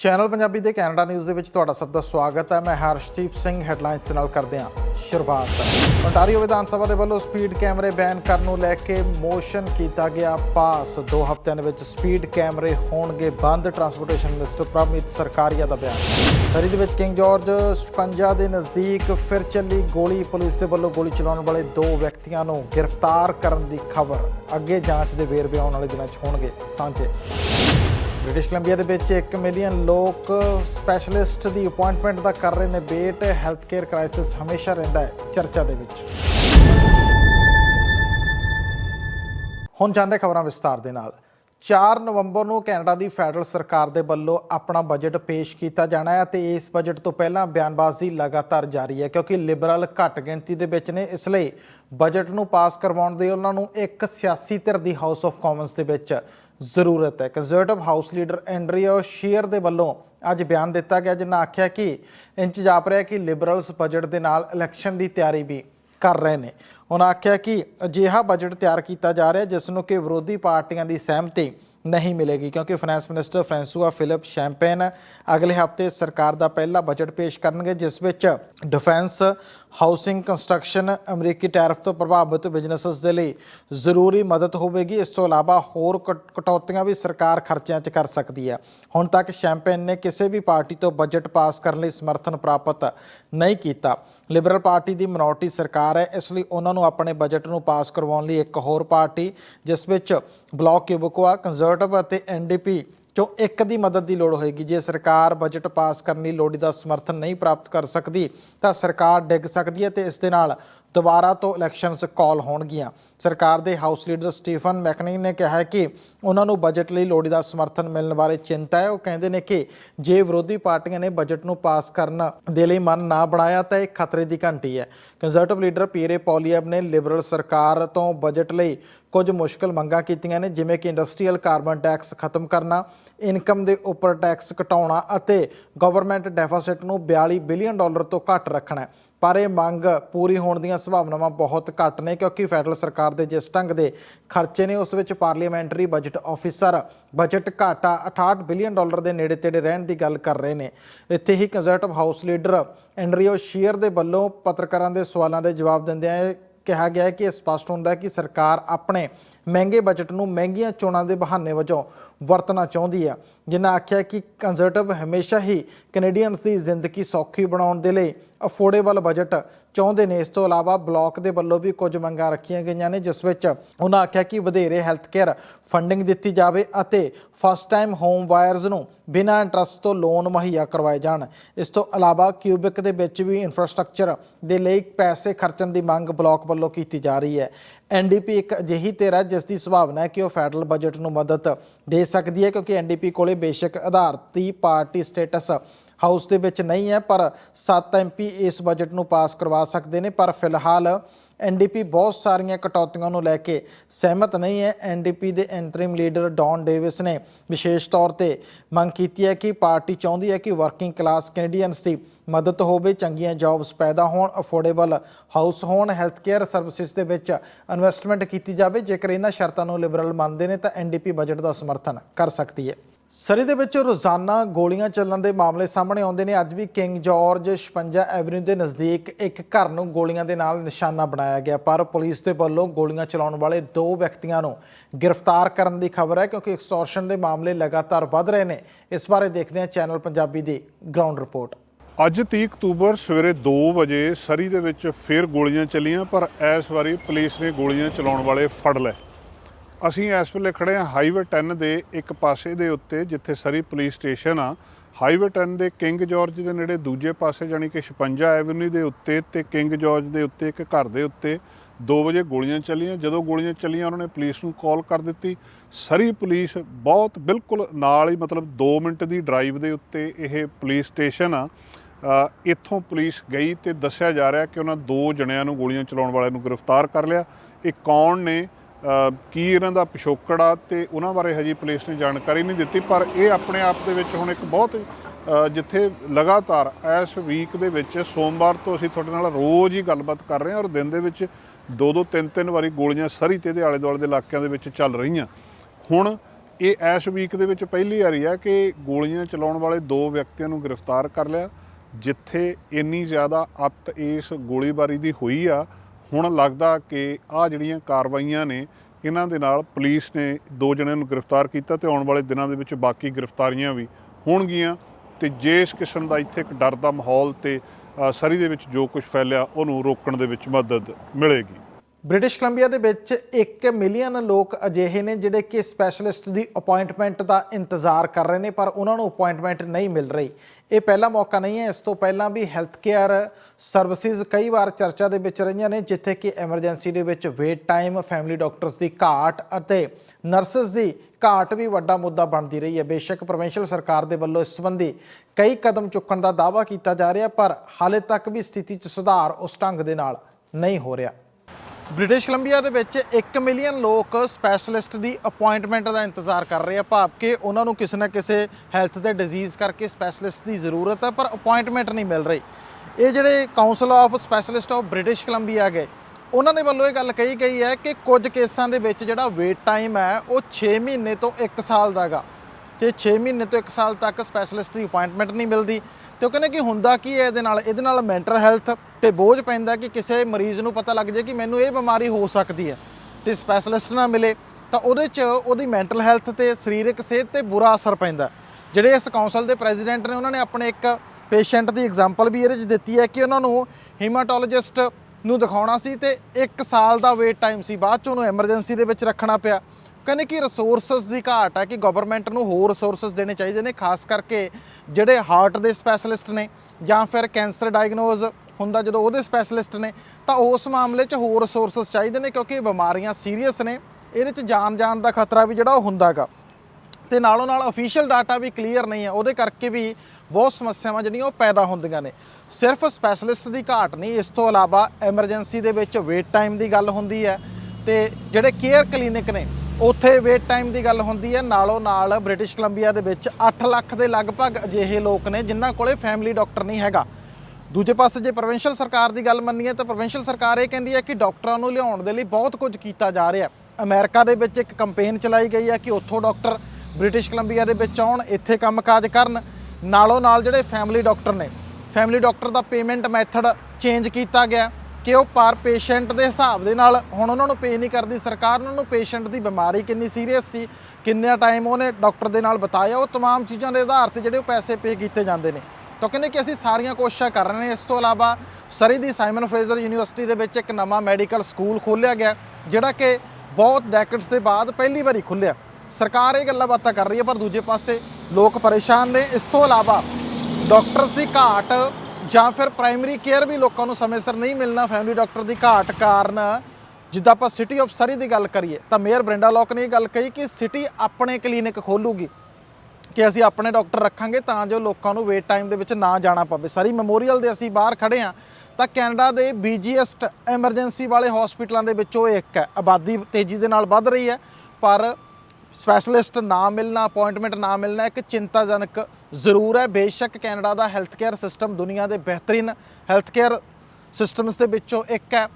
Channel Punjabi ਦੇ Canada news ਦੇ ਵਿੱਚ ਤੁਹਾਡਾ ਸਭ ਦਾ ਸਵਾਗਤ ਹੈ। ਮੈਂ ਹਰਸ਼ਦੀਪ ਸਿੰਘ ਹੈਡਲਾਈਨਸ ਦੇ ਨਾਲ ਕਰਦੇ ਹਾਂ ਸ਼ੁਰੂਆਤ। ontario ਵਿਧਾਨ ਸਭਾ ਦੇ ਵੱਲੋਂ ਸਪੀਡ ਕੈਮਰੇ ਬੈਨ ਕਰਨ ਨੂੰ ਲੈ ਕੇ ਮੋਸ਼ਨ ਕੀਤਾ ਗਿਆ ਪਾਸ ਦੋ ਹਫ਼ਤਿਆਂ ਦੇ ਵਿੱਚ ਸਪੀਡ ਕੈਮਰੇ ਹੋਣਗੇ ਬੰਦ। ਟਰਾਂਸਪੋਰਟੇਸ਼ਨ ਮਿਨਿਸਟਰ ਪ੍ਰਮਿਤ ਸਰਕਾਰੀਆ ਦਾ ਬਿਆਨ। ਸਰੀ ਦੇ ਵਿੱਚ ਕਿੰਗ ਜਾਰਜ 56 ਦੇ ਨਜ਼ਦੀਕ ਫਿਰ ਚੱਲੀ ਗੋਲੀ। ਪੁਲਿਸ ਦੇ ਵੱਲੋਂ ਗੋਲੀ ਚਲਾਉਣ ਵਾਲੇ ਦੋ ਵਿਅਕਤੀਆਂ ਨੂੰ ਗ੍ਰਿਫਤਾਰ ਕਰਨ ਦੀ ਖਬਰ। ਅੱਗੇ ਜਾਂਚ ਦੇ ਵੇਰਵੇ ਆਉਣ ਵਾਲੇ ਦਿਨਾਂ 'ਚ ਹੋਣਗੇ। ਸਾਂਝੇ ਬ੍ਰਿਟਿਸ਼ ਕੋਲੰਬੀਆ ਦੇ ਵਿੱਚ 1 ਮਿਲੀਅਨ ਲੋਕ ਸਪੈਸ਼ਲਿਸਟ ਦੀ ਅਪਾਇੰਟਮੈਂਟ ਦਾ ਕਰ ਰਹੇ ਨੇ ਵੇਟ ਹੈਲਥ ਕੇਅਰ ਕ੍ਰਾਈਸਿਸ ਹਮੇਸ਼ਾ ਰਹਿੰਦਾ ਹੈ ਚਰਚਾ ਦੇ ਵਿੱਚ। ਹੁਣ ਜਾਂਦੇ ਖਬਰਾਂ ਵਿਸਤਾਰ ਦੇ ਨਾਲ। 4 ਨਵੰਬਰ ਨੂੰ ਕੈਨੇਡਾ ਦੀ ਫੈਡਰਲ ਸਰਕਾਰ ਦੇ ਵੱਲੋਂ ਆਪਣਾ ਬਜਟ ਪੇਸ਼ ਕੀਤਾ ਜਾਣਾ ਹੈ ਤੇ ਇਸ ਬਜਟ ਤੋਂ ਪਹਿਲਾਂ ਬਿਆਨਬਾਜ਼ੀ ਲਗਾਤਾਰ ਜਾਰੀ ਹੈ ਕਿਉਂਕਿ ਲਿਬਰਲ ਘੱਟ ਗਿਣਤੀ ਦੇ ਵਿੱਚ ਨੇ, ਇਸ ਲਈ ਬਜਟ ਨੂੰ ਪਾਸ ਕਰਵਾਉਣ ਦੇ ਉਹਨਾਂ ਨੂੰ ਇੱਕ ਸਿਆਸੀ ਧਿਰ ਦੀ ਹਾਊਸ ਆਫ ਕਾਮਨਸ ਦੇ ਵਿੱਚ ਜ਼ਰੂਰਤ ਹੈ। Conservative House leader Andrew Scheer ਦੇ ਵੱਲੋਂ ਅੱਜ ਬਿਆਨ ਦਿੱਤਾ ਗਿਆ, ਜਿਨ੍ਹਾਂ ਆਖਿਆ ਕਿ ਇੰਚ ਜਾਪ ਰਿਹਾ ਕਿ ਲਿਬਰਲਸ ਬਜਟ ਦੇ ਨਾਲ ਇਲੈਕਸ਼ਨ ਦੀ ਤਿਆਰੀ ਵੀ ਕਰ ਰਹੇ ਨੇ। ਉਹਨਾਂ ਆਖਿਆ ਕਿ ਅਜਿਹਾ ਬਜਟ ਤਿਆਰ ਕੀਤਾ ਜਾ ਰਿਹਾ ਜਿਸ ਨੂੰ ਕਿ ਵਿਰੋਧੀ ਪਾਰਟੀਆਂ ਦੀ ਸਹਿਮਤੀ ਨਹੀਂ ਮਿਲੇਗੀ, ਕਿਉਂਕਿ finance minister Francois Philippe Champagne ਅਗਲੇ ਹਫ਼ਤੇ ਸਰਕਾਰ ਦਾ ਪਹਿਲਾ ਬਜਟ ਪੇਸ਼ ਕਰਨਗੇ, ਜਿਸ ਵਿੱਚ ਡਿਫੈਂਸ ਹਾਊਸਿੰਗ ਕੰਸਟਰਕਸ਼ਨ ਅਮਰੀਕੀ ਟੈਰਿਫ ਤੋਂ ਪ੍ਰਭਾਵਿਤ ਬਿਜ਼ਨੈਸਸ ਦੇ ਲਈ ਜ਼ਰੂਰੀ ਮਦਦ ਹੋਵੇਗੀ। ਇਸ ਤੋਂ ਇਲਾਵਾ ਹੋਰ ਕਟ- ਕਟੌਤੀਆਂ ਵੀ ਸਰਕਾਰ ਖਰਚਿਆਂ 'ਚ ਕਰ ਸਕਦੀ ਹੈ। ਹੁਣ ਤੱਕ ਸ਼ੈਂਪੇਨ ਨੇ ਕਿਸੇ ਵੀ ਪਾਰਟੀ ਤੋਂ ਬਜਟ ਪਾਸ ਕਰਨ ਲਈ ਸਮਰਥਨ ਪ੍ਰਾਪਤ ਨਹੀਂ ਕੀਤਾ। ਲਿਬਰਲ ਪਾਰਟੀ ਦੀ ਮਿਨੋਰਟੀ ਸਰਕਾਰ ਹੈ, ਇਸ ਲਈ ਉਹਨਾਂ ਨੂੰ ਆਪਣੇ ਬਜਟ ਨੂੰ ਪਾਸ ਕਰਵਾਉਣ ਲਈ ਇੱਕ ਹੋਰ ਪਾਰਟੀ, ਜਿਸ ਵਿੱਚ ਬਲਾਕ ਕਿਊਬਕਵਾ ਕੰਜ਼ਰਵੇਟਿਵ ਅਤੇ ਐਨਡੀਪੀ ਚੋਂ ਇੱਕ ਦੀ ਮਦਦ ਦੀ ਲੋੜ ਹੋਏਗੀ। ਜੇ ਸਰਕਾਰ ਬਜਟ ਪਾਸ ਕਰਨ ਲਈ ਲੋੜੀਂਦਾ ਸਮਰਥਨ ਨਹੀਂ ਪ੍ਰਾਪਤ ਕਰ ਸਕਦੀ, ਤਾਂ ਸਰਕਾਰ ਡਿੱਗ ਸਕਦੀ ਹੈ ਤੇ ਇਸ ਦੇ ਨਾਲ ਦੁਬਾਰਾ ਤੋਂ ਇਲੈਕਸ਼ਨਸ ਕਾਲ ਹੋਣਗੀਆਂ। ਸਰਕਾਰ ਦੇ ਹਾਊਸ ਲੀਡਰ ਸਟੀਫਨ ਮੈਕਨਿੰਗ ਨੇ ਕਿਹਾ ਹੈ ਕਿ ਉਹਨਾਂ ਨੂੰ ਬਜਟ ਲਈ ਲੋੜੀਂਦਾ ਸਮਰਥਨ ਮਿਲਣ ਬਾਰੇ ਚਿੰਤਾ ਹੈ। ਉਹ ਕਹਿੰਦੇ ਨੇ ਕਿ ਜੇ ਵਿਰੋਧੀ ਪਾਰਟੀਆਂ ਨੇ ਬਜਟ ਨੂੰ ਪਾਸ ਕਰਨ ਦੇ ਲਈ ਮਨ ਨਾ ਬਣਾਇਆ, ਤਾਂ ਇਹ ਖਤਰੇ ਦੀ ਘੰਟੀ ਹੈ। ਕੰਜ਼ਰਵੇਟਿਵ ਲੀਡਰ ਪੀਰੇ ਪੌਲੀਅਬ ਨੇ ਲਿਬਰਲ ਸਰਕਾਰ ਤੋਂ ਬਜਟ ਲਈ ਕੁਝ ਮੁਸ਼ਕਲ ਮੰਗਾਂ ਕੀਤੀਆਂ ਨੇ, ਜਿਵੇਂ ਕਿ ਇੰਡਸਟਰੀਅਲ ਕਾਰਬਨ ਟੈਕਸ ਖਤਮ ਕਰਨਾ ਇਨਕਮ ਦੇ ਉੱਪਰ ਟੈਕਸ ਘਟਾਉਣਾ ਅਤੇ ਗਵਰਨਮੈਂਟ ਡੈਫਿਸਿਟ ਨੂੰ 42 ਬਿਲੀਅਨ ਡਾਲਰ ਤੋਂ ਘੱਟ ਰੱਖਣਾ ਪਰ ਇਹ ਮੰਗ ਪੂਰੀ ਹੋਣ ਦੀਆਂ ਸੰਭਾਵਨਾਵਾਂ ਬਹੁਤ ਘੱਟ ਨੇ, ਕਿਉਂਕਿ ਫੈਡਰਲ ਸਰਕਾਰ ਦੇ ਜਿਸ ਢੰਗ ਦੇ ਖਰਚੇ ਨੇ, ਉਸ ਵਿੱਚ ਪਾਰਲੀਮੈਂਟਰੀ ਬਜਟ ਆਫੀਸਰ ਬਜਟ ਘਾਟਾ 68 ਬਿਲੀਅਨ ਡਾਲਰ ਦੇ ਨੇੜੇ ਤੇੜੇ ਰਹਿਣ ਦੀ ਗੱਲ ਕਰ ਰਹੇ ਨੇ। ਇੱਥੇ ਹੀ Conservative House leader Andrew Scheer ਦੇ ਵੱਲੋਂ ਪੱਤਰਕਾਰਾਂ ਦੇ ਸਵਾਲਾਂ ਦੇ ਜਵਾਬ ਦਿੰਦਿਆਂ ਕਿਹਾ ਗਿਆ ਹੈ ਕਿ ਇਹ ਸਪਸ਼ਟ ਹੁੰਦਾ ਹੈ ਕਿ ਸਰਕਾਰ ਆਪਣੇ ਮਹਿੰਗੇ ਬਜਟ ਨੂੰ ਮਹਿੰਗੀਆਂ ਚੋਣਾਂ ਦੇ ਬਹਾਨੇ ਵਜੋਂ ਵਰਤਣਾ ਚਾਹੁੰਦੀ ਹੈ। ਜਿਨ੍ਹਾਂ ਆਖਿਆ ਕਿ ਕੰਜ਼ਰਵੇਟਿਵ ਹਮੇਸ਼ਾ ਹੀ ਕੈਨੇਡੀਅਨਸ ਦੀ ਜ਼ਿੰਦਗੀ ਸੌਖੀ ਬਣਾਉਣ ਦੇ ਲਈ ਅਫੋਰਡੇਬਲ ਬਜਟ ਚਾਹੁੰਦੇ ਨੇ। ਇਸ ਤੋਂ ਇਲਾਵਾ ਬਲਾਕ ਦੇ ਵੱਲੋਂ ਵੀ ਕੁਝ ਮੰਗਾਂ ਰੱਖੀਆਂ ਗਈਆਂ ਨੇ, ਜਿਸ ਵਿੱਚ ਉਹਨਾਂ ਆਖਿਆ ਕਿ ਵਧੇਰੇ ਹੈਲਥ ਕੇਅਰ ਫੰਡਿੰਗ ਦਿੱਤੀ ਜਾਵੇ ਅਤੇ ਫਸਟ ਟਾਈਮ ਹੋਮ ਬਾਇਰਸ ਨੂੰ ਬਿਨਾਂ ਇੰਟਰਸਟ ਤੋਂ ਲੋਨ ਮੁਹੱਈਆ ਕਰਵਾਏ ਜਾਣ। ਇਸ ਤੋਂ ਇਲਾਵਾ ਕਿਊਬਿਕ ਦੇ ਵਿੱਚ ਵੀ ਇਨਫਰਾਸਟ੍ਰਕਚਰ ਦੇ ਲਈ ਪੈਸੇ ਖਰਚਣ ਦੀ ਮੰਗ ਬਲਾਕ ਵੱਲੋਂ ਕੀਤੀ ਜਾ ਰਹੀ ਹੈ। ਐਨਡੀਪੀ ਇੱਕ ਅਜਿਹੀ ਧਿਰ ਹੈ, ਜਿਸ ਦੀ ਸੰਭਾਵਨਾ ਹੈ ਕਿ ਉਹ ਫੈਡਰਲ ਬਜਟ ਨੂੰ ਮਦਦ ਦੇ ਸਕਦੀ ਹੈ, ਕਿਉਂਕਿ ਐਨਡੀਪੀ ਕੋਲੇ ਬੇਸ਼ੱਕ ਆਧਾਰਤੀ ਪਾਰਟੀ ਸਟੇਟਸ ਹਾਊਸ ਦੇ ਵਿੱਚ ਨਹੀਂ ਹੈ, ਪਰ 7 ਐਮਪੀ ਇਸ ਬਜਟ ਨੂੰ ਪਾਸ ਕਰਵਾ ਸਕਦੇ ਨੇ। ਪਰ ਫਿਲਹਾਲ ਐਨਡੀਪੀ ਬਹੁਤ ਸਾਰੀਆਂ ਕਟੌਤੀਆਂ ਨੂੰ ਲੈ ਕੇ ਸਹਿਮਤ ਨਹੀਂ ਹੈ। ਐਨਡੀਪੀ ਦੇ ਇੰਟਰਿਮ ਲੀਡਰ ਡੌਨ ਡੇਵਿਸ ਨੇ ਵਿਸ਼ੇਸ਼ ਤੌਰ ਤੇ ਮੰਗ ਕੀਤੀ ਹੈ ਕਿ ਪਾਰਟੀ ਚਾਹੁੰਦੀ ਹੈ ਕਿ ਵਰਕਿੰਗ ਕਲਾਸ ਕੈਨੇਡੀਅਨਸ ਦੀ ਮਦਦ ਹੋਵੇ, ਚੰਗੀਆਂ ਜੌਬਸ ਪੈਦਾ ਹੋਣ ਅਫੋਰਡੇਬਲ ਹਾਊਸ ਹੋਣ ਹੈਲਥ ਕੇਅਰ ਸਰਵਿਸਿਜ਼ ਦੇ ਵਿੱਚ ਇਨਵੈਸਟਮੈਂਟ ਕੀਤੀ ਜਾਵੇ। ਜੇਕਰ ਇਹਨਾਂ ਸ਼ਰਤਾਂ ਨੂੰ ਲਿਬਰਲ ਮੰਨਦੇ ਨੇ ਤਾਂ ਐਨਡੀਪੀ ਬਜਟ ਦਾ ਸਮਰਥਨ ਕਰ ਸਕਦੀ ਹੈ। ਸਰੀ ਦੇ ਵਿੱਚ ਰੋਜ਼ਾਨਾ ਗੋਲੀਆਂ ਚੱਲਣ ਦੇ ਮਾਮਲੇ ਸਾਹਮਣੇ ਆਉਂਦੇ ਨੇ। ਅੱਜ ਵੀ ਕਿੰਗ ਜਾਰਜ 56 ਐਵਨਿਊ ਦੇ ਨਜ਼ਦੀਕ ਇੱਕ ਘਰ ਨੂੰ ਗੋਲੀਆਂ ਦੇ ਨਾਲ ਨਿਸ਼ਾਨਾ ਬਣਾਇਆ ਗਿਆ, ਪਰ ਪੁਲਿਸ ਦੇ ਵੱਲੋਂ ਗੋਲੀਆਂ ਚਲਾਉਣ ਵਾਲੇ ਦੋ ਵਿਅਕਤੀਆਂ ਨੂੰ ਗ੍ਰਿਫਤਾਰ ਕਰਨ ਦੀ ਖਬਰ ਹੈ, ਕਿਉਂਕਿ ਐਕਸਟੋਰਸ਼ਨ ਦੇ ਮਾਮਲੇ ਲਗਾਤਾਰ ਵੱਧ ਰਹੇ ਨੇ। ਇਸ ਬਾਰੇ ਦੇਖਦੇ ਹਾਂ ਚੈਨਲ ਪੰਜਾਬੀ ਦੀ ਗਰਾਊਂਡ ਰਿਪੋਰਟ। ਅੱਜ 30 ਅਕਤੂਬਰ ਸਵੇਰੇ 2 ਵਜੇ ਸਰੀ ਦੇ ਵਿੱਚ ਫਿਰ ਗੋਲੀਆਂ ਚੱਲੀਆਂ, ਪਰ ਇਸ ਵਾਰੀ ਪੁਲਿਸ ਨੇ ਗੋਲੀਆਂ ਚਲਾਉਣ ਵਾਲੇ ਫੜ ਲਏ। ਅਸੀਂ ਇਸ ਵੇਲੇ ਖੜੇ ਹਾਂ ਹਾਈਵੇ 10 ਦੇ ਇੱਕ ਪਾਸੇ ਦੇ ਉੱਤੇ, ਜਿੱਥੇ ਸਰੀ ਪੁਲਿਸ ਸਟੇਸ਼ਨ ਆ। ਹਾਈਵੇ 10 ਦੇ ਕਿੰਗ ਜਾਰਜ ਦੇ ਨੇੜੇ ਦੂਜੇ ਪਾਸੇ ਜਾਨੀ ਕਿ 56 ਐਵਨਿਊ ਦੇ ਉੱਤੇ ਤੇ ਕਿੰਗ ਜਾਰਜ ਦੇ ਉੱਤੇ, ਇੱਕ ਘਰ ਦੇ ਉੱਤੇ 2 ਵਜੇ ਗੋਲੀਆਂ ਚੱਲੀਆਂ। ਜਦੋਂ ਗੋਲੀਆਂ ਚੱਲੀਆਂ, ਉਹਨਾਂ ਨੇ ਪੁਲਿਸ ਨੂੰ ਕਾਲ ਕਰ ਦਿੱਤੀ। ਸਰੀ ਪੁਲਿਸ ਬਹੁਤ ਬਿਲਕੁਲ ਨਾਲ ਹੀ, ਮਤਲਬ 2 ਮਿੰਟ ਦੀ ਡਰਾਈਵ ਦੇ ਉੱਤੇ ਇਹ ਪੁਲਿਸ ਸਟੇਸ਼ਨ ਆ। ਇੱਥੋਂ ਪੁਲਿਸ ਗਈ ਤੇ ਦੱਸਿਆ ਜਾ ਰਿਹਾ ਕਿ ਉਹਨਾਂ ਦੋ ਜਣਿਆਂ ਨੂੰ ਗੋਲੀਆਂ ਚਲਾਉਣ ਵਾਲਿਆਂ ਨੂੰ ਗ੍ਰਿਫਤਾਰ ਕਰ ਲਿਆ। ਇਹ ਕੌਣ ਨੇ? ਕੀ ਇਹਨਾਂ ਦਾ ਪਿਛੋਕੜ ਆ ਤੇ ਉਹਨਾਂ ਬਾਰੇ ਹਜੇ ਪੁਲਿਸ ਨੇ ਜਾਣਕਾਰੀ ਨਹੀਂ ਦਿੱਤੀ, ਪਰ ਇਹ ਆਪਣੇ ਆਪ ਦੇ ਵਿੱਚ ਹੁਣ ਇੱਕ ਬਹੁਤ ਜਿੱਥੇ ਲਗਾਤਾਰ ਇਸ ਵੀਕ ਦੇ ਵਿੱਚ ਸੋਮਵਾਰ ਤੋਂ ਅਸੀਂ ਤੁਹਾਡੇ ਨਾਲ ਰੋਜ਼ ਹੀ ਗੱਲਬਾਤ ਕਰ ਰਹੇ ਹਾਂ ਔਰ ਦਿਨ ਦੇ ਵਿੱਚ ਦੋ ਦੋ ਤਿੰਨ ਤਿੰਨ ਵਾਰੀ ਗੋਲੀਆਂ ਸਰੀ ਤੇ ਦੇ ਆਲੇ ਦੁਆਲੇ ਦੇ ਇਲਾਕਿਆਂ ਦੇ ਵਿੱਚ ਚੱਲ ਰਹੀਆਂ। ਹੁਣ ਇਹ ਐਸ਼ ਵੀਕ ਦੇ ਵਿੱਚ ਪਹਿਲੀ ਵਾਰੀ ਆ ਕਿ ਗੋਲੀਆਂ ਚਲਾਉਣ ਵਾਲੇ ਦੋ ਵਿਅਕਤੀਆਂ ਨੂੰ ਗ੍ਰਿਫਤਾਰ ਕਰ ਲਿਆ, ਜਿੱਥੇ ਇੰਨੀ ਜ਼ਿਆਦਾ ਅੱਤ ਇਸ ਗੋਲੀਬਾਰੀ ਦੀ ਹੋਈ ਆ ਹੁਣ ਲੱਗਦਾ ਕਿ ਆ ਜਿਹੜੀਆਂ ਕਾਰਵਾਈਆਂ ਨੇ, ਇਹਨਾਂ ਦੇ ਨਾਲ ਪੁਲਿਸ ਨੇ ਦੋ ਜਣਿਆਂ ਨੂੰ ਗ੍ਰਿਫਤਾਰ ਕੀਤਾ ਤੇ ਆਉਣ ਵਾਲੇ ਦਿਨਾਂ ਦੇ ਵਿੱਚ ਬਾਕੀ ਗ੍ਰਿਫਤਾਰੀਆਂ ਵੀ ਹੋਣਗੀਆਂ। ਤੇ ਜੇ ਇਸ ਕਿਸਮ ਦਾ ਇੱਥੇ ਇੱਕ ਡਰ ਦਾ ਮਾਹੌਲ ਤੇ ਸਰੀ ਦੇ ਵਿੱਚ ਜੋ ਕੁਝ ਫੈਲਿਆ, ਉਹਨੂੰ ਰੋਕਣ ਦੇ ਵਿੱਚ ਮਦਦ ਮਿਲੇਗੀ। ਬ੍ਰਿਟਿਸ਼ ਕੋਲੰਬੀਆ ਦੇ ਵਿੱਚ 1 ਮਿਲੀਅਨ ਲੋਕ ਅਜਿਹੇ ਨੇ ਜਿਹੜੇ ਕਿ ਸਪੈਸ਼ਲਿਸਟ ਦੀ ਅਪਾਇੰਟਮੈਂਟ ਦਾ ਇੰਤਜ਼ਾਰ ਕਰ ਰਹੇ ਨੇ, ਪਰ ਉਹਨਾਂ ਨੂੰ ਅਪਾਇੰਟਮੈਂਟ ਨਹੀਂ ਮਿਲ ਰਹੀ। ਇਹ ਪਹਿਲਾ ਮੌਕਾ ਨਹੀਂ ਹੈ। ਇਸ ਤੋਂ ਪਹਿਲਾਂ ਵੀ ਹੈਲਥ ਕੇਅਰ ਸਰਵਿਸਿਜ਼ ਕਈ ਵਾਰ ਚਰਚਾ ਦੇ ਵਿੱਚ ਰਹੀਆਂ ਨੇ, ਜਿੱਥੇ ਕਿ ਐਮਰਜੈਂਸੀ ਦੇ ਵਿੱਚ ਵੇਟ ਟਾਈਮ, ਫੈਮਿਲੀ ਡਾਕਟਰਸ ਦੀ ਘਾਟ ਅਤੇ ਨਰਸਸ ਦੀ ਘਾਟ ਵੀ ਵੱਡਾ ਮੁੱਦਾ ਬਣਦੀ ਰਹੀ ਹੈ। ਬੇਸ਼ੱਕ ਪ੍ਰੋਵਿੰਸ਼ੀਅਲ ਸਰਕਾਰ ਦੇ ਵੱਲੋਂ ਇਸ ਸੰਬੰਧੀ ਕਈ ਕਦਮ ਚੁੱਕਣ ਦਾ ਦਾਅਵਾ ਕੀਤਾ ਜਾ ਰਿਹਾ, ਪਰ ਹਾਲੇ ਤੱਕ ਵੀ ਸਥਿਤੀ 'ਚ ਸੁਧਾਰ ਉਸ ਢੰਗ ਦੇ ਨਾਲ ਨਹੀਂ ਹੋ ਰਿਹਾ। ਬ੍ਰਿਟਿਸ਼ ਕੋਲੰਬੀਆ ਦੇ ਵਿੱਚ 1 ਮਿਲੀਅਨ ਲੋਕ ਸਪੈਸ਼ਲਿਸਟ ਦੀ ਅਪਾਇੰਟਮੈਂਟ ਦਾ ਇੰਤਜ਼ਾਰ ਕਰ ਰਹੇ ਆ, ਭਾਵ ਕਿ ਉਹਨਾਂ ਨੂੰ ਕਿਸੇ ਨਾ ਕਿਸੇ ਹੈਲਥ ਦੇ ਡਿਜ਼ੀਜ਼ ਕਰਕੇ ਸਪੈਸ਼ਲਿਸਟ ਦੀ ਜ਼ਰੂਰਤ ਹੈ ਪਰ ਅਪਾਇੰਟਮੈਂਟ ਨਹੀਂ ਮਿਲ ਰਹੀ। ਇਹ ਜਿਹੜੇ council of specialist of British Columbia ਗਏ ਉਹਨਾਂ ਨੇ ਵੱਲੋਂ ਇਹ ਗੱਲ ਕਹੀ ਗਈ ਹੈ ਕਿ ਕੁਝ ਕੇਸਾਂ ਦੇ ਵਿੱਚ ਜਿਹੜਾ ਵੇਟ ਟਾਈਮ ਹੈ, ਉਹ 6 ਮਹੀਨੇ ਤੋਂ 1 ਸਾਲ ਦਾ ਹੈਗਾ। ਤੇ 6 ਮਹੀਨੇ ਤੋਂ 1 ਸਾਲ ਤੱਕ ਸਪੈਸ਼ਲਿਸਟ ਦੀ ਅਪਾਇੰਟਮੈਂਟ ਨਹੀਂ ਮਿਲਦੀ। ਤੇ ਉਹ ਕਹਿੰਦੇ ਕਿ ਹੁੰਦਾ ਕੀ ਹੈ ਇਹਦੇ ਨਾਲ? ਇਹਦੇ ਨਾਲ ਮੈਂਟਲ ਹੈਲਥ ਤੇ ਬੋਝ ਪੈਂਦਾ ਕਿ ਕਿਸੇ ਮਰੀਜ਼ ਨੂੰ ਪਤਾ ਲੱਗ ਜਾਏ ਕਿ ਮੈਨੂੰ ਇਹ ਬਿਮਾਰੀ ਹੋ ਸਕਦੀ ਹੈ। ਤੇ ਸਪੈਸ਼ਲਿਸਟ ਨਾ ਮਿਲੇ ਤਾਂ ਉਹਦੇ 'ਚ ਉਹਦੀ ਮੈਂਟਲ ਹੈਲਥ ਤੇ ਸਰੀਰਕ ਸਿਹਤ ਤੇ ਬੁਰਾ ਅਸਰ ਪੈਂਦਾ। ਜਿਹੜੇ ਇਸ ਕਾਉਂਸਲ ਦੇ ਪ੍ਰੈਜ਼ੀਡੈਂਟ ਨੇ, ਉਹਨਾਂ ਨੇ ਆਪਣੇ ਇੱਕ ਪੇਸ਼ੈਂਟ ਦੀ ਐਗਜ਼ਾਮਪਲ ਵੀ ਇਹਦੇ 'ਚ ਦਿੱਤੀ ਹੈ ਕਿ ਉਹਨਾਂ ਨੂੰ ਹੀਮਾਟੋਲੋਜਿਸਟ ਨੂੰ ਦਿਖਾਉਣਾ ਸੀ ਤੇ 1 ਸਾਲ ਦਾ ਵੇਟ ਟਾਈਮ ਸੀ। ਬਾਅਦ ਚ ਉਹਨੂੰ ਐਮਰਜੈਂਸੀ ਦੇ ਵਿੱਚ ਰੱਖਣਾ ਪਿਆ। ਕਹਿੰਦੇ ਕਿ ਰਿਸੋਰਸਸ ਦੀ ਘਾਟ ਹੈ ਕਿ ਗਵਰਨਮੈਂਟ ਨੂੰ ਹੋਰ ਰਿਸੋਰਸਸ ਦੇਣੇ ਚਾਹੀਦੇ ਨੇ, ਖਾਸ ਕਰਕੇ ਜਿਹੜੇ ਹਾਰਟ ਦੇ ਸਪੈਸ਼ਲਿਸਟ ਨੇ ਜਾਂ ਫਿਰ ਕੈਂਸਰ ਡਾਇਗਨੋਜ਼ ਹੁੰਦਾ ਜਦੋਂ ਉਹਦੇ ਸਪੈਸ਼ਲਿਸਟ ਨੇ, ਤਾਂ ਉਸ ਮਾਮਲੇ 'ਚ ਹੋਰ ਰਿਸੋਰਸਸ ਚਾਹੀਦੇ ਨੇ ਕਿਉਂਕਿ ਬਿਮਾਰੀਆਂ ਸੀਰੀਅਸ ਨੇ, ਇਹਦੇ 'ਚ ਜਾਨ ਜਾਣ ਦਾ ਖਤਰਾ ਵੀ ਜਿਹੜਾ ਉਹ ਹੁੰਦਾਗਾ ਤੇ ਨਾਲੋਂ ਨਾਲ ਅਫੀਸ਼ੀਅਲ ਡਾਟਾ ਵੀ ਕਲੀਅਰ ਨਹੀਂ ਹੈ ਉਹਦੇ ਕਰਕੇ ਵੀ ਬਹੁਤ ਸਮੱਸਿਆਵਾਂ ਜਿਹੜੀਆਂ ਉਹ ਪੈਦਾ ਹੁੰਦੀਆਂ ਨੇ। ਸਿਰਫ ਸਪੈਸ਼ਲਿਸਟ ਦੀ ਘਾਟ ਨਹੀਂ, ਇਸ ਤੋਂ ਇਲਾਵਾ ਐਮਰਜੈਂਸੀ ਦੇ ਵਿੱਚ ਵੇਟ ਟਾਈਮ ਦੀ ਗੱਲ ਹੁੰਦੀ ਹੈ ਤੇ ਜਿਹੜੇ ਕੇਅਰ ਕਲੀਨਿਕ ਨੇ ਉੱਥੇ ਵੇਟ ਟਾਈਮ ਦੀ ਗੱਲ ਹੁੰਦੀ ਹੈ। ਨਾਲੋਂ ਨਾਲ ਬ੍ਰਿਟਿਸ਼ ਕੋਲੰਬੀਆ ਦੇ ਵਿੱਚ 8 ਲੱਖ ਦੇ ਲਗਭਗ ਅਜਿਹੇ ਲੋਕ ਨੇ, ਜਿਨ੍ਹਾਂ ਕੋਲੇ ਫੈਮਿਲੀ ਡਾਕਟਰ ਨਹੀਂ ਹੈਗਾ। ਦੂਜੇ ਪਾਸੇ ਜੇ ਪ੍ਰੋਵਿੰਸ਼ੀਅਲ ਸਰਕਾਰ ਦੀ ਗੱਲ ਮੰਨੀਏ, ਤਾਂ ਪ੍ਰੋਵਿੰਸ਼ੀਅਲ ਸਰਕਾਰ ਇਹ ਕਹਿੰਦੀ ਹੈ ਕਿ ਡਾਕਟਰਾਂ ਨੂੰ ਲਿਆਉਣ ਦੇ ਲਈ ਬਹੁਤ ਕੁਝ ਕੀਤਾ ਜਾ ਰਿਹਾ ਹੈ। ਅਮਰੀਕਾ ਦੇ ਵਿੱਚ ਇੱਕ ਕੈਂਪੇਨ ਚਲਾਈ ਗਈ ਹੈ ਕਿ ਉੱਥੋਂ ਡਾਕਟਰ ਬ੍ਰਿਟਿਸ਼ ਕੋਲੰਬੀਆ ਦੇ ਵਿੱਚ ਆਉਣ, ਇੱਥੇ ਕੰਮਕਾਜ ਕਰਨ। ਨਾਲੋਂ ਨਾਲ ਜਿਹੜੇ ਫੈਮਿਲੀ ਡਾਕਟਰ ਨੇ ਫੈਮਿਲੀ ਡਾਕਟਰ ਦਾ ਪੇਮੈਂਟ ਮੈਥਡ ਚੇਂਜ ਕੀਤਾ ਗਿਆ। ਕਿ ਉਹ ਪਰ ਪੇਸ਼ੈਂਟ ਦੇ ਹਿਸਾਬ ਦੇ ਨਾਲ ਹੁਣ ਉਹਨਾਂ ਨੂੰ ਪੇ ਨਹੀਂ ਕਰਦੀ ਸਰਕਾਰ ਉਹਨਾਂ ਨੂੰ ਪੇਸ਼ੈਂਟ ਦੀ ਬਿਮਾਰੀ ਕਿੰਨੀ ਸੀਰੀਅਸ ਸੀ ਕਿੰਨਾ ਟਾਈਮ ਉਹਨੇ ਡਾਕਟਰ ਦੇ ਨਾਲ ਬਤਾਇਆ ਉਹ तमाम ਚੀਜ਼ਾਂ ਦੇ ਆਧਾਰ ਤੇ ਜਿਹੜੇ ਉਹ ਪੈਸੇ ਪੇ ਕੀਤੇ ਜਾਂਦੇ ਨੇ ਤਾਂ ਕਹਿੰਦੇ ਕਿ ਅਸੀਂ ਸਾਰੀਆਂ ਕੋਸ਼ਿਸ਼ਾਂ ਕਰ ਰਹੇ ਨੇ ਇਸ ਤੋਂ ਇਲਾਵਾ ਸਰੀ ਦੀ ਸਾਈਮਨ ਫਰੇਜ਼ਰ ਯੂਨੀਵਰਸਿਟੀ ਦੇ ਵਿੱਚ ਇੱਕ ਨਵਾਂ ਮੈਡੀਕਲ ਸਕੂਲ ਖੋਲ੍ਹਿਆ ਗਿਆ ਜਿਹੜਾ ਕਿ ਬਹੁਤ ਡੈਕਡਸ ਦੇ ਬਾਅਦ ਪਹਿਲੀ ਵਾਰੀ ਖੁੱਲਿਆ ਸਰਕਾਰ ਇਹ ਗੱਲਾਂ ਬਾਤਾਂ ਕਰ ਰਹੀ ਹੈ ਪਰ ਦੂਜੇ ਪਾਸੇ ਲੋਕ ਪਰੇਸ਼ਾਨ ਨੇ ਇਸ ਤੋਂ ਇਲਾਵਾ ਡਾਕਟਰਸ ਦੀ ਘਾਟ ਜਾਂ ਫਿਰ ਪ੍ਰਾਇਮਰੀ ਕੇਅਰ ਵੀ ਲੋਕਾਂ ਨੂੰ ਸਮੇਂ ਸਿਰ ਨਹੀਂ ਮਿਲਣਾ ਫੈਮਿਲੀ ਡਾਕਟਰ ਦੀ ਘਾਟ ਕਾਰਨ। ਜਿੱਦਾਂ ਆਪਾਂ ਸਿਟੀ ਆਫ ਸਰੀ ਦੀ ਗੱਲ ਕਰੀਏ, ਤਾਂ ਮੇਅਰ ਬ੍ਰਿੰਡਾ ਲੋਕ ਨੇ ਇਹ ਗੱਲ ਕਹੀ ਕਿ ਸਿਟੀ ਆਪਣੇ ਕਲੀਨਿਕ ਖੋਲੂਗੀ, ਕਿ ਅਸੀਂ ਆਪਣੇ ਡਾਕਟਰ ਰੱਖਾਂਗੇ ਤਾਂ ਜੋ ਲੋਕਾਂ ਨੂੰ ਵੇਟ ਟਾਈਮ ਦੇ ਵਿੱਚ ਨਾ ਜਾਣਾ ਪਵੇ। ਸਰੀ ਮੈਮੋਰੀਅਲ ਦੇ ਅਸੀਂ ਬਾਹਰ ਖੜੇ ਆ ਤਾਂ ਕੈਨੇਡਾ ਦੇ ਬੀਜੀਐਸਟ ਐਮਰਜੈਂਸੀ ਵਾਲੇ ਹਸਪੀਟਲਾਂ ਦੇ ਵਿੱਚੋਂ ਇੱਕ ਹੈ। ਆਬਾਦੀ ਤੇਜ਼ੀ ਦੇ ਨਾਲ ਵੱਧ ਰਹੀ ਹੈ, ਪਰ ਸਪੈਸ਼ਲਿਸਟ ਨਾ ਮਿਲਣਾ ਅਪਾਇੰਟਮੈਂਟ ਨਾ ਮਿਲਣਾ, ਇੱਕ ਚਿੰਤਾਜਨਕ ਜ਼ਰੂਰ ਹੈ। ਬੇਸ਼ੱਕ ਕੈਨੇਡਾ ਦਾ ਹੈਲਥ ਕੇਅਰ ਸਿਸਟਮ ਦੁਨੀਆ ਦੇ ਬਿਹਤਰੀਨ ਹੈਲਥ ਕੇਅਰ ਸਿਸਟਮਸ ਦੇ ਵਿੱਚੋਂ ਇੱਕ ਹੈ।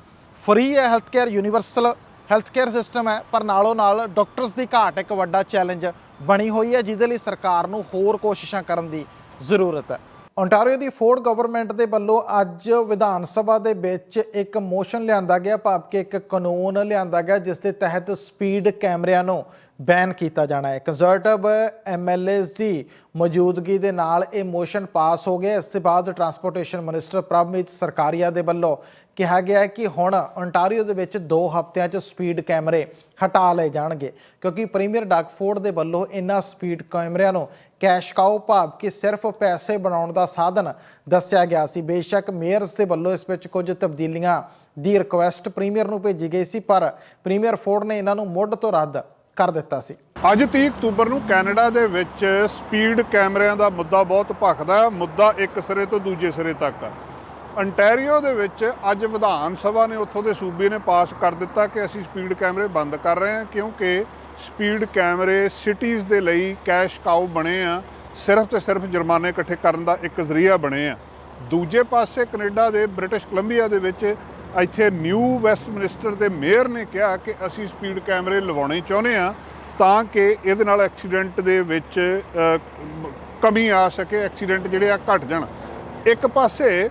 ਫ੍ਰੀ ਹੈ health care universal health care system ਹੈ, ਪਰ ਨਾਲੋਂ ਨਾਲ ਡਾਕਟਰਸ ਦੀ ਘਾਟ ਇੱਕ ਵੱਡਾ ਚੈਲੰਜ ਬਣੀ ਹੋਈ ਹੈ, ਜਿਹਦੇ ਲਈ ਸਰਕਾਰ ਨੂੰ ਹੋਰ ਕੋਸ਼ਿਸ਼ਾਂ ਕਰਨ ਦੀ ਜ਼ਰੂਰਤ ਹੈ। ਓਨਟਾਰੀਓ ਦੀ ਫੋਰਡ ਗਵਰਨਮੈਂਟ ਦੇ ਵੱਲੋਂ ਅੱਜ ਵਿਧਾਨ ਸਭਾ ਦੇ ਵਿੱਚ ਇੱਕ ਮੋਸ਼ਨ ਲਿਆਂਦਾ ਗਿਆ, ਭਾਵ ਕਿ ਇੱਕ ਕਾਨੂੰਨ ਲਿਆਂਦਾ ਗਿਆ, ਜਿਸ ਦੇ ਤਹਿਤ ਸਪੀਡ ਕੈਮਰਿਆਂ ਨੂੰ ਬੈਨ ਕੀਤਾ ਜਾਣਾ ਹੈ। ਕੰਜ਼ਰਵੇਟਿਵ ਐਮਐਲਏਸ ਦੀ ਮੌਜੂਦਗੀ ਦੇ ਨਾਲ ਇਹ ਮੋਸ਼ਨ ਪਾਸ ਹੋ ਗਿਆ। ਇਸ ਤੋਂ ਬਾਅਦ ਟਰਾਂਸਪੋਰਟੇਸ਼ਨ ਮਿਨਿਸਟਰ ਪ੍ਰਭਮੀਤ ਸਰਕਾਰੀਆ ਦੇ ਵੱਲੋਂ ਕਿਹਾ ਗਿਆ ਹੈ ਕਿ ਹੁਣ ਓਨਟਾਰੀਓ ਦੇ ਵਿੱਚ 2 ਹਫ਼ਤਿਆਂ 'ਚ ਸਪੀਡ ਕੈਮਰੇ ਹਟਾ ਲਏ ਜਾਣਗੇ ਕਿਉਂਕਿ ਪ੍ਰੀਮੀਅਰ ਡਾਕਫੋਰਡ ਦੇ ਵੱਲੋਂ ਇਨ੍ਹਾਂ ਸਪੀਡ ਕੈਮਰਿਆਂ ਨੂੰ ਕੈਸ਼ ਕਾਊ ਭਾਵ ਕਿ ਸਿਰਫ ਪੈਸੇ ਬਣਾਉਣ ਦਾ ਸਾਧਨ ਦੱਸਿਆ ਗਿਆ ਸੀ। ਬੇਸ਼ੱਕ ਮੇਅਰਸ ਦੇ ਵੱਲੋਂ ਇਸ ਵਿੱਚ ਕੁਝ ਤਬਦੀਲੀਆਂ ਦੀ ਰਿਕੁਐਸਟ ਪ੍ਰੀਮੀਅਰ ਨੂੰ ਭੇਜੀ ਗਈ ਸੀ, ਪਰ ਪ੍ਰੀਮੀਅਰ ਫੋਰਡ ਨੇ ਇਹਨਾਂ ਨੂੰ ਮੁੱਢ ਤੋਂ ਰੱਦ ਕਰ ਦਿੱਤਾ ਸੀ। ਅੱਜ 30 ਅਕਤੂਬਰ ਨੂੰ ਕੈਨੇਡਾ ਦੇ ਵਿੱਚ ਸਪੀਡ ਕੈਮਰਿਆਂ ਦਾ ਮੁੱਦਾ ਬਹੁਤ ਭਖਦਾ ਹੈ। ਮੁੱਦਾ ਇੱਕ ਸਿਰੇ ਤੋਂ ਦੂਜੇ ਸਿਰੇ ਤੱਕ ਹੈ। ਅੰਟੈਰੀਓ ਦੇ ਵਿੱਚ ਅੱਜ ਵਿਧਾਨ ਸਭਾ ਨੇ ਉੱਥੋਂ ਦੇ ਸੂਬੇ ਨੇ ਪਾਸ ਕਰ ਦਿੱਤਾ ਕਿ ਅਸੀਂ ਸਪੀਡ ਕੈਮਰੇ ਬੰਦ ਕਰ ਰਹੇ ਹਾਂ ਕਿਉਂਕਿ ਸਪੀਡ ਕੈਮਰੇ ਸਿਟੀਜ਼ ਦੇ ਲਈ ਕੈਸ਼ ਕਾਊ ਬਣੇ ਆ। ਸਿਰਫ ਤੇ ਸਿਰਫ ਜੁਰਮਾਨੇ ਇਕੱਠੇ ਕਰਨ ਦਾ ਇੱਕ ਜ਼ਰੀਆ ਬਣੇ ਆ। ਦੂਜੇ ਪਾਸੇ ਕੈਨੇਡਾ ਦੇ ਬ੍ਰਿਟਿਸ਼ ਕੋਲੰਬੀਆ ਦੇ ਵਿੱਚ ਇੱਥੇ ਨਿਊ ਵੈਸਟਮਿਨਿਸਟਰ ਦੇ ਮੇਅਰ ਨੇ ਕਿਹਾ ਕਿ ਅਸੀਂ ਸਪੀਡ ਕੈਮਰੇ ਲਵਾਉਣੇ ਚਾਹੁੰਦੇ ਆ ਤਾਂ ਕਿ ਇਹਦੇ ਨਾਲ ਐਕਸੀਡੈਂਟ ਦੇ ਵਿੱਚ ਕਮੀ ਆ ਸਕੇ, ਐਕਸੀਡੈਂਟ ਜਿਹੜੇ ਆ ਘਟ ਜਾਣ। ਇੱਕ ਪਾਸੇ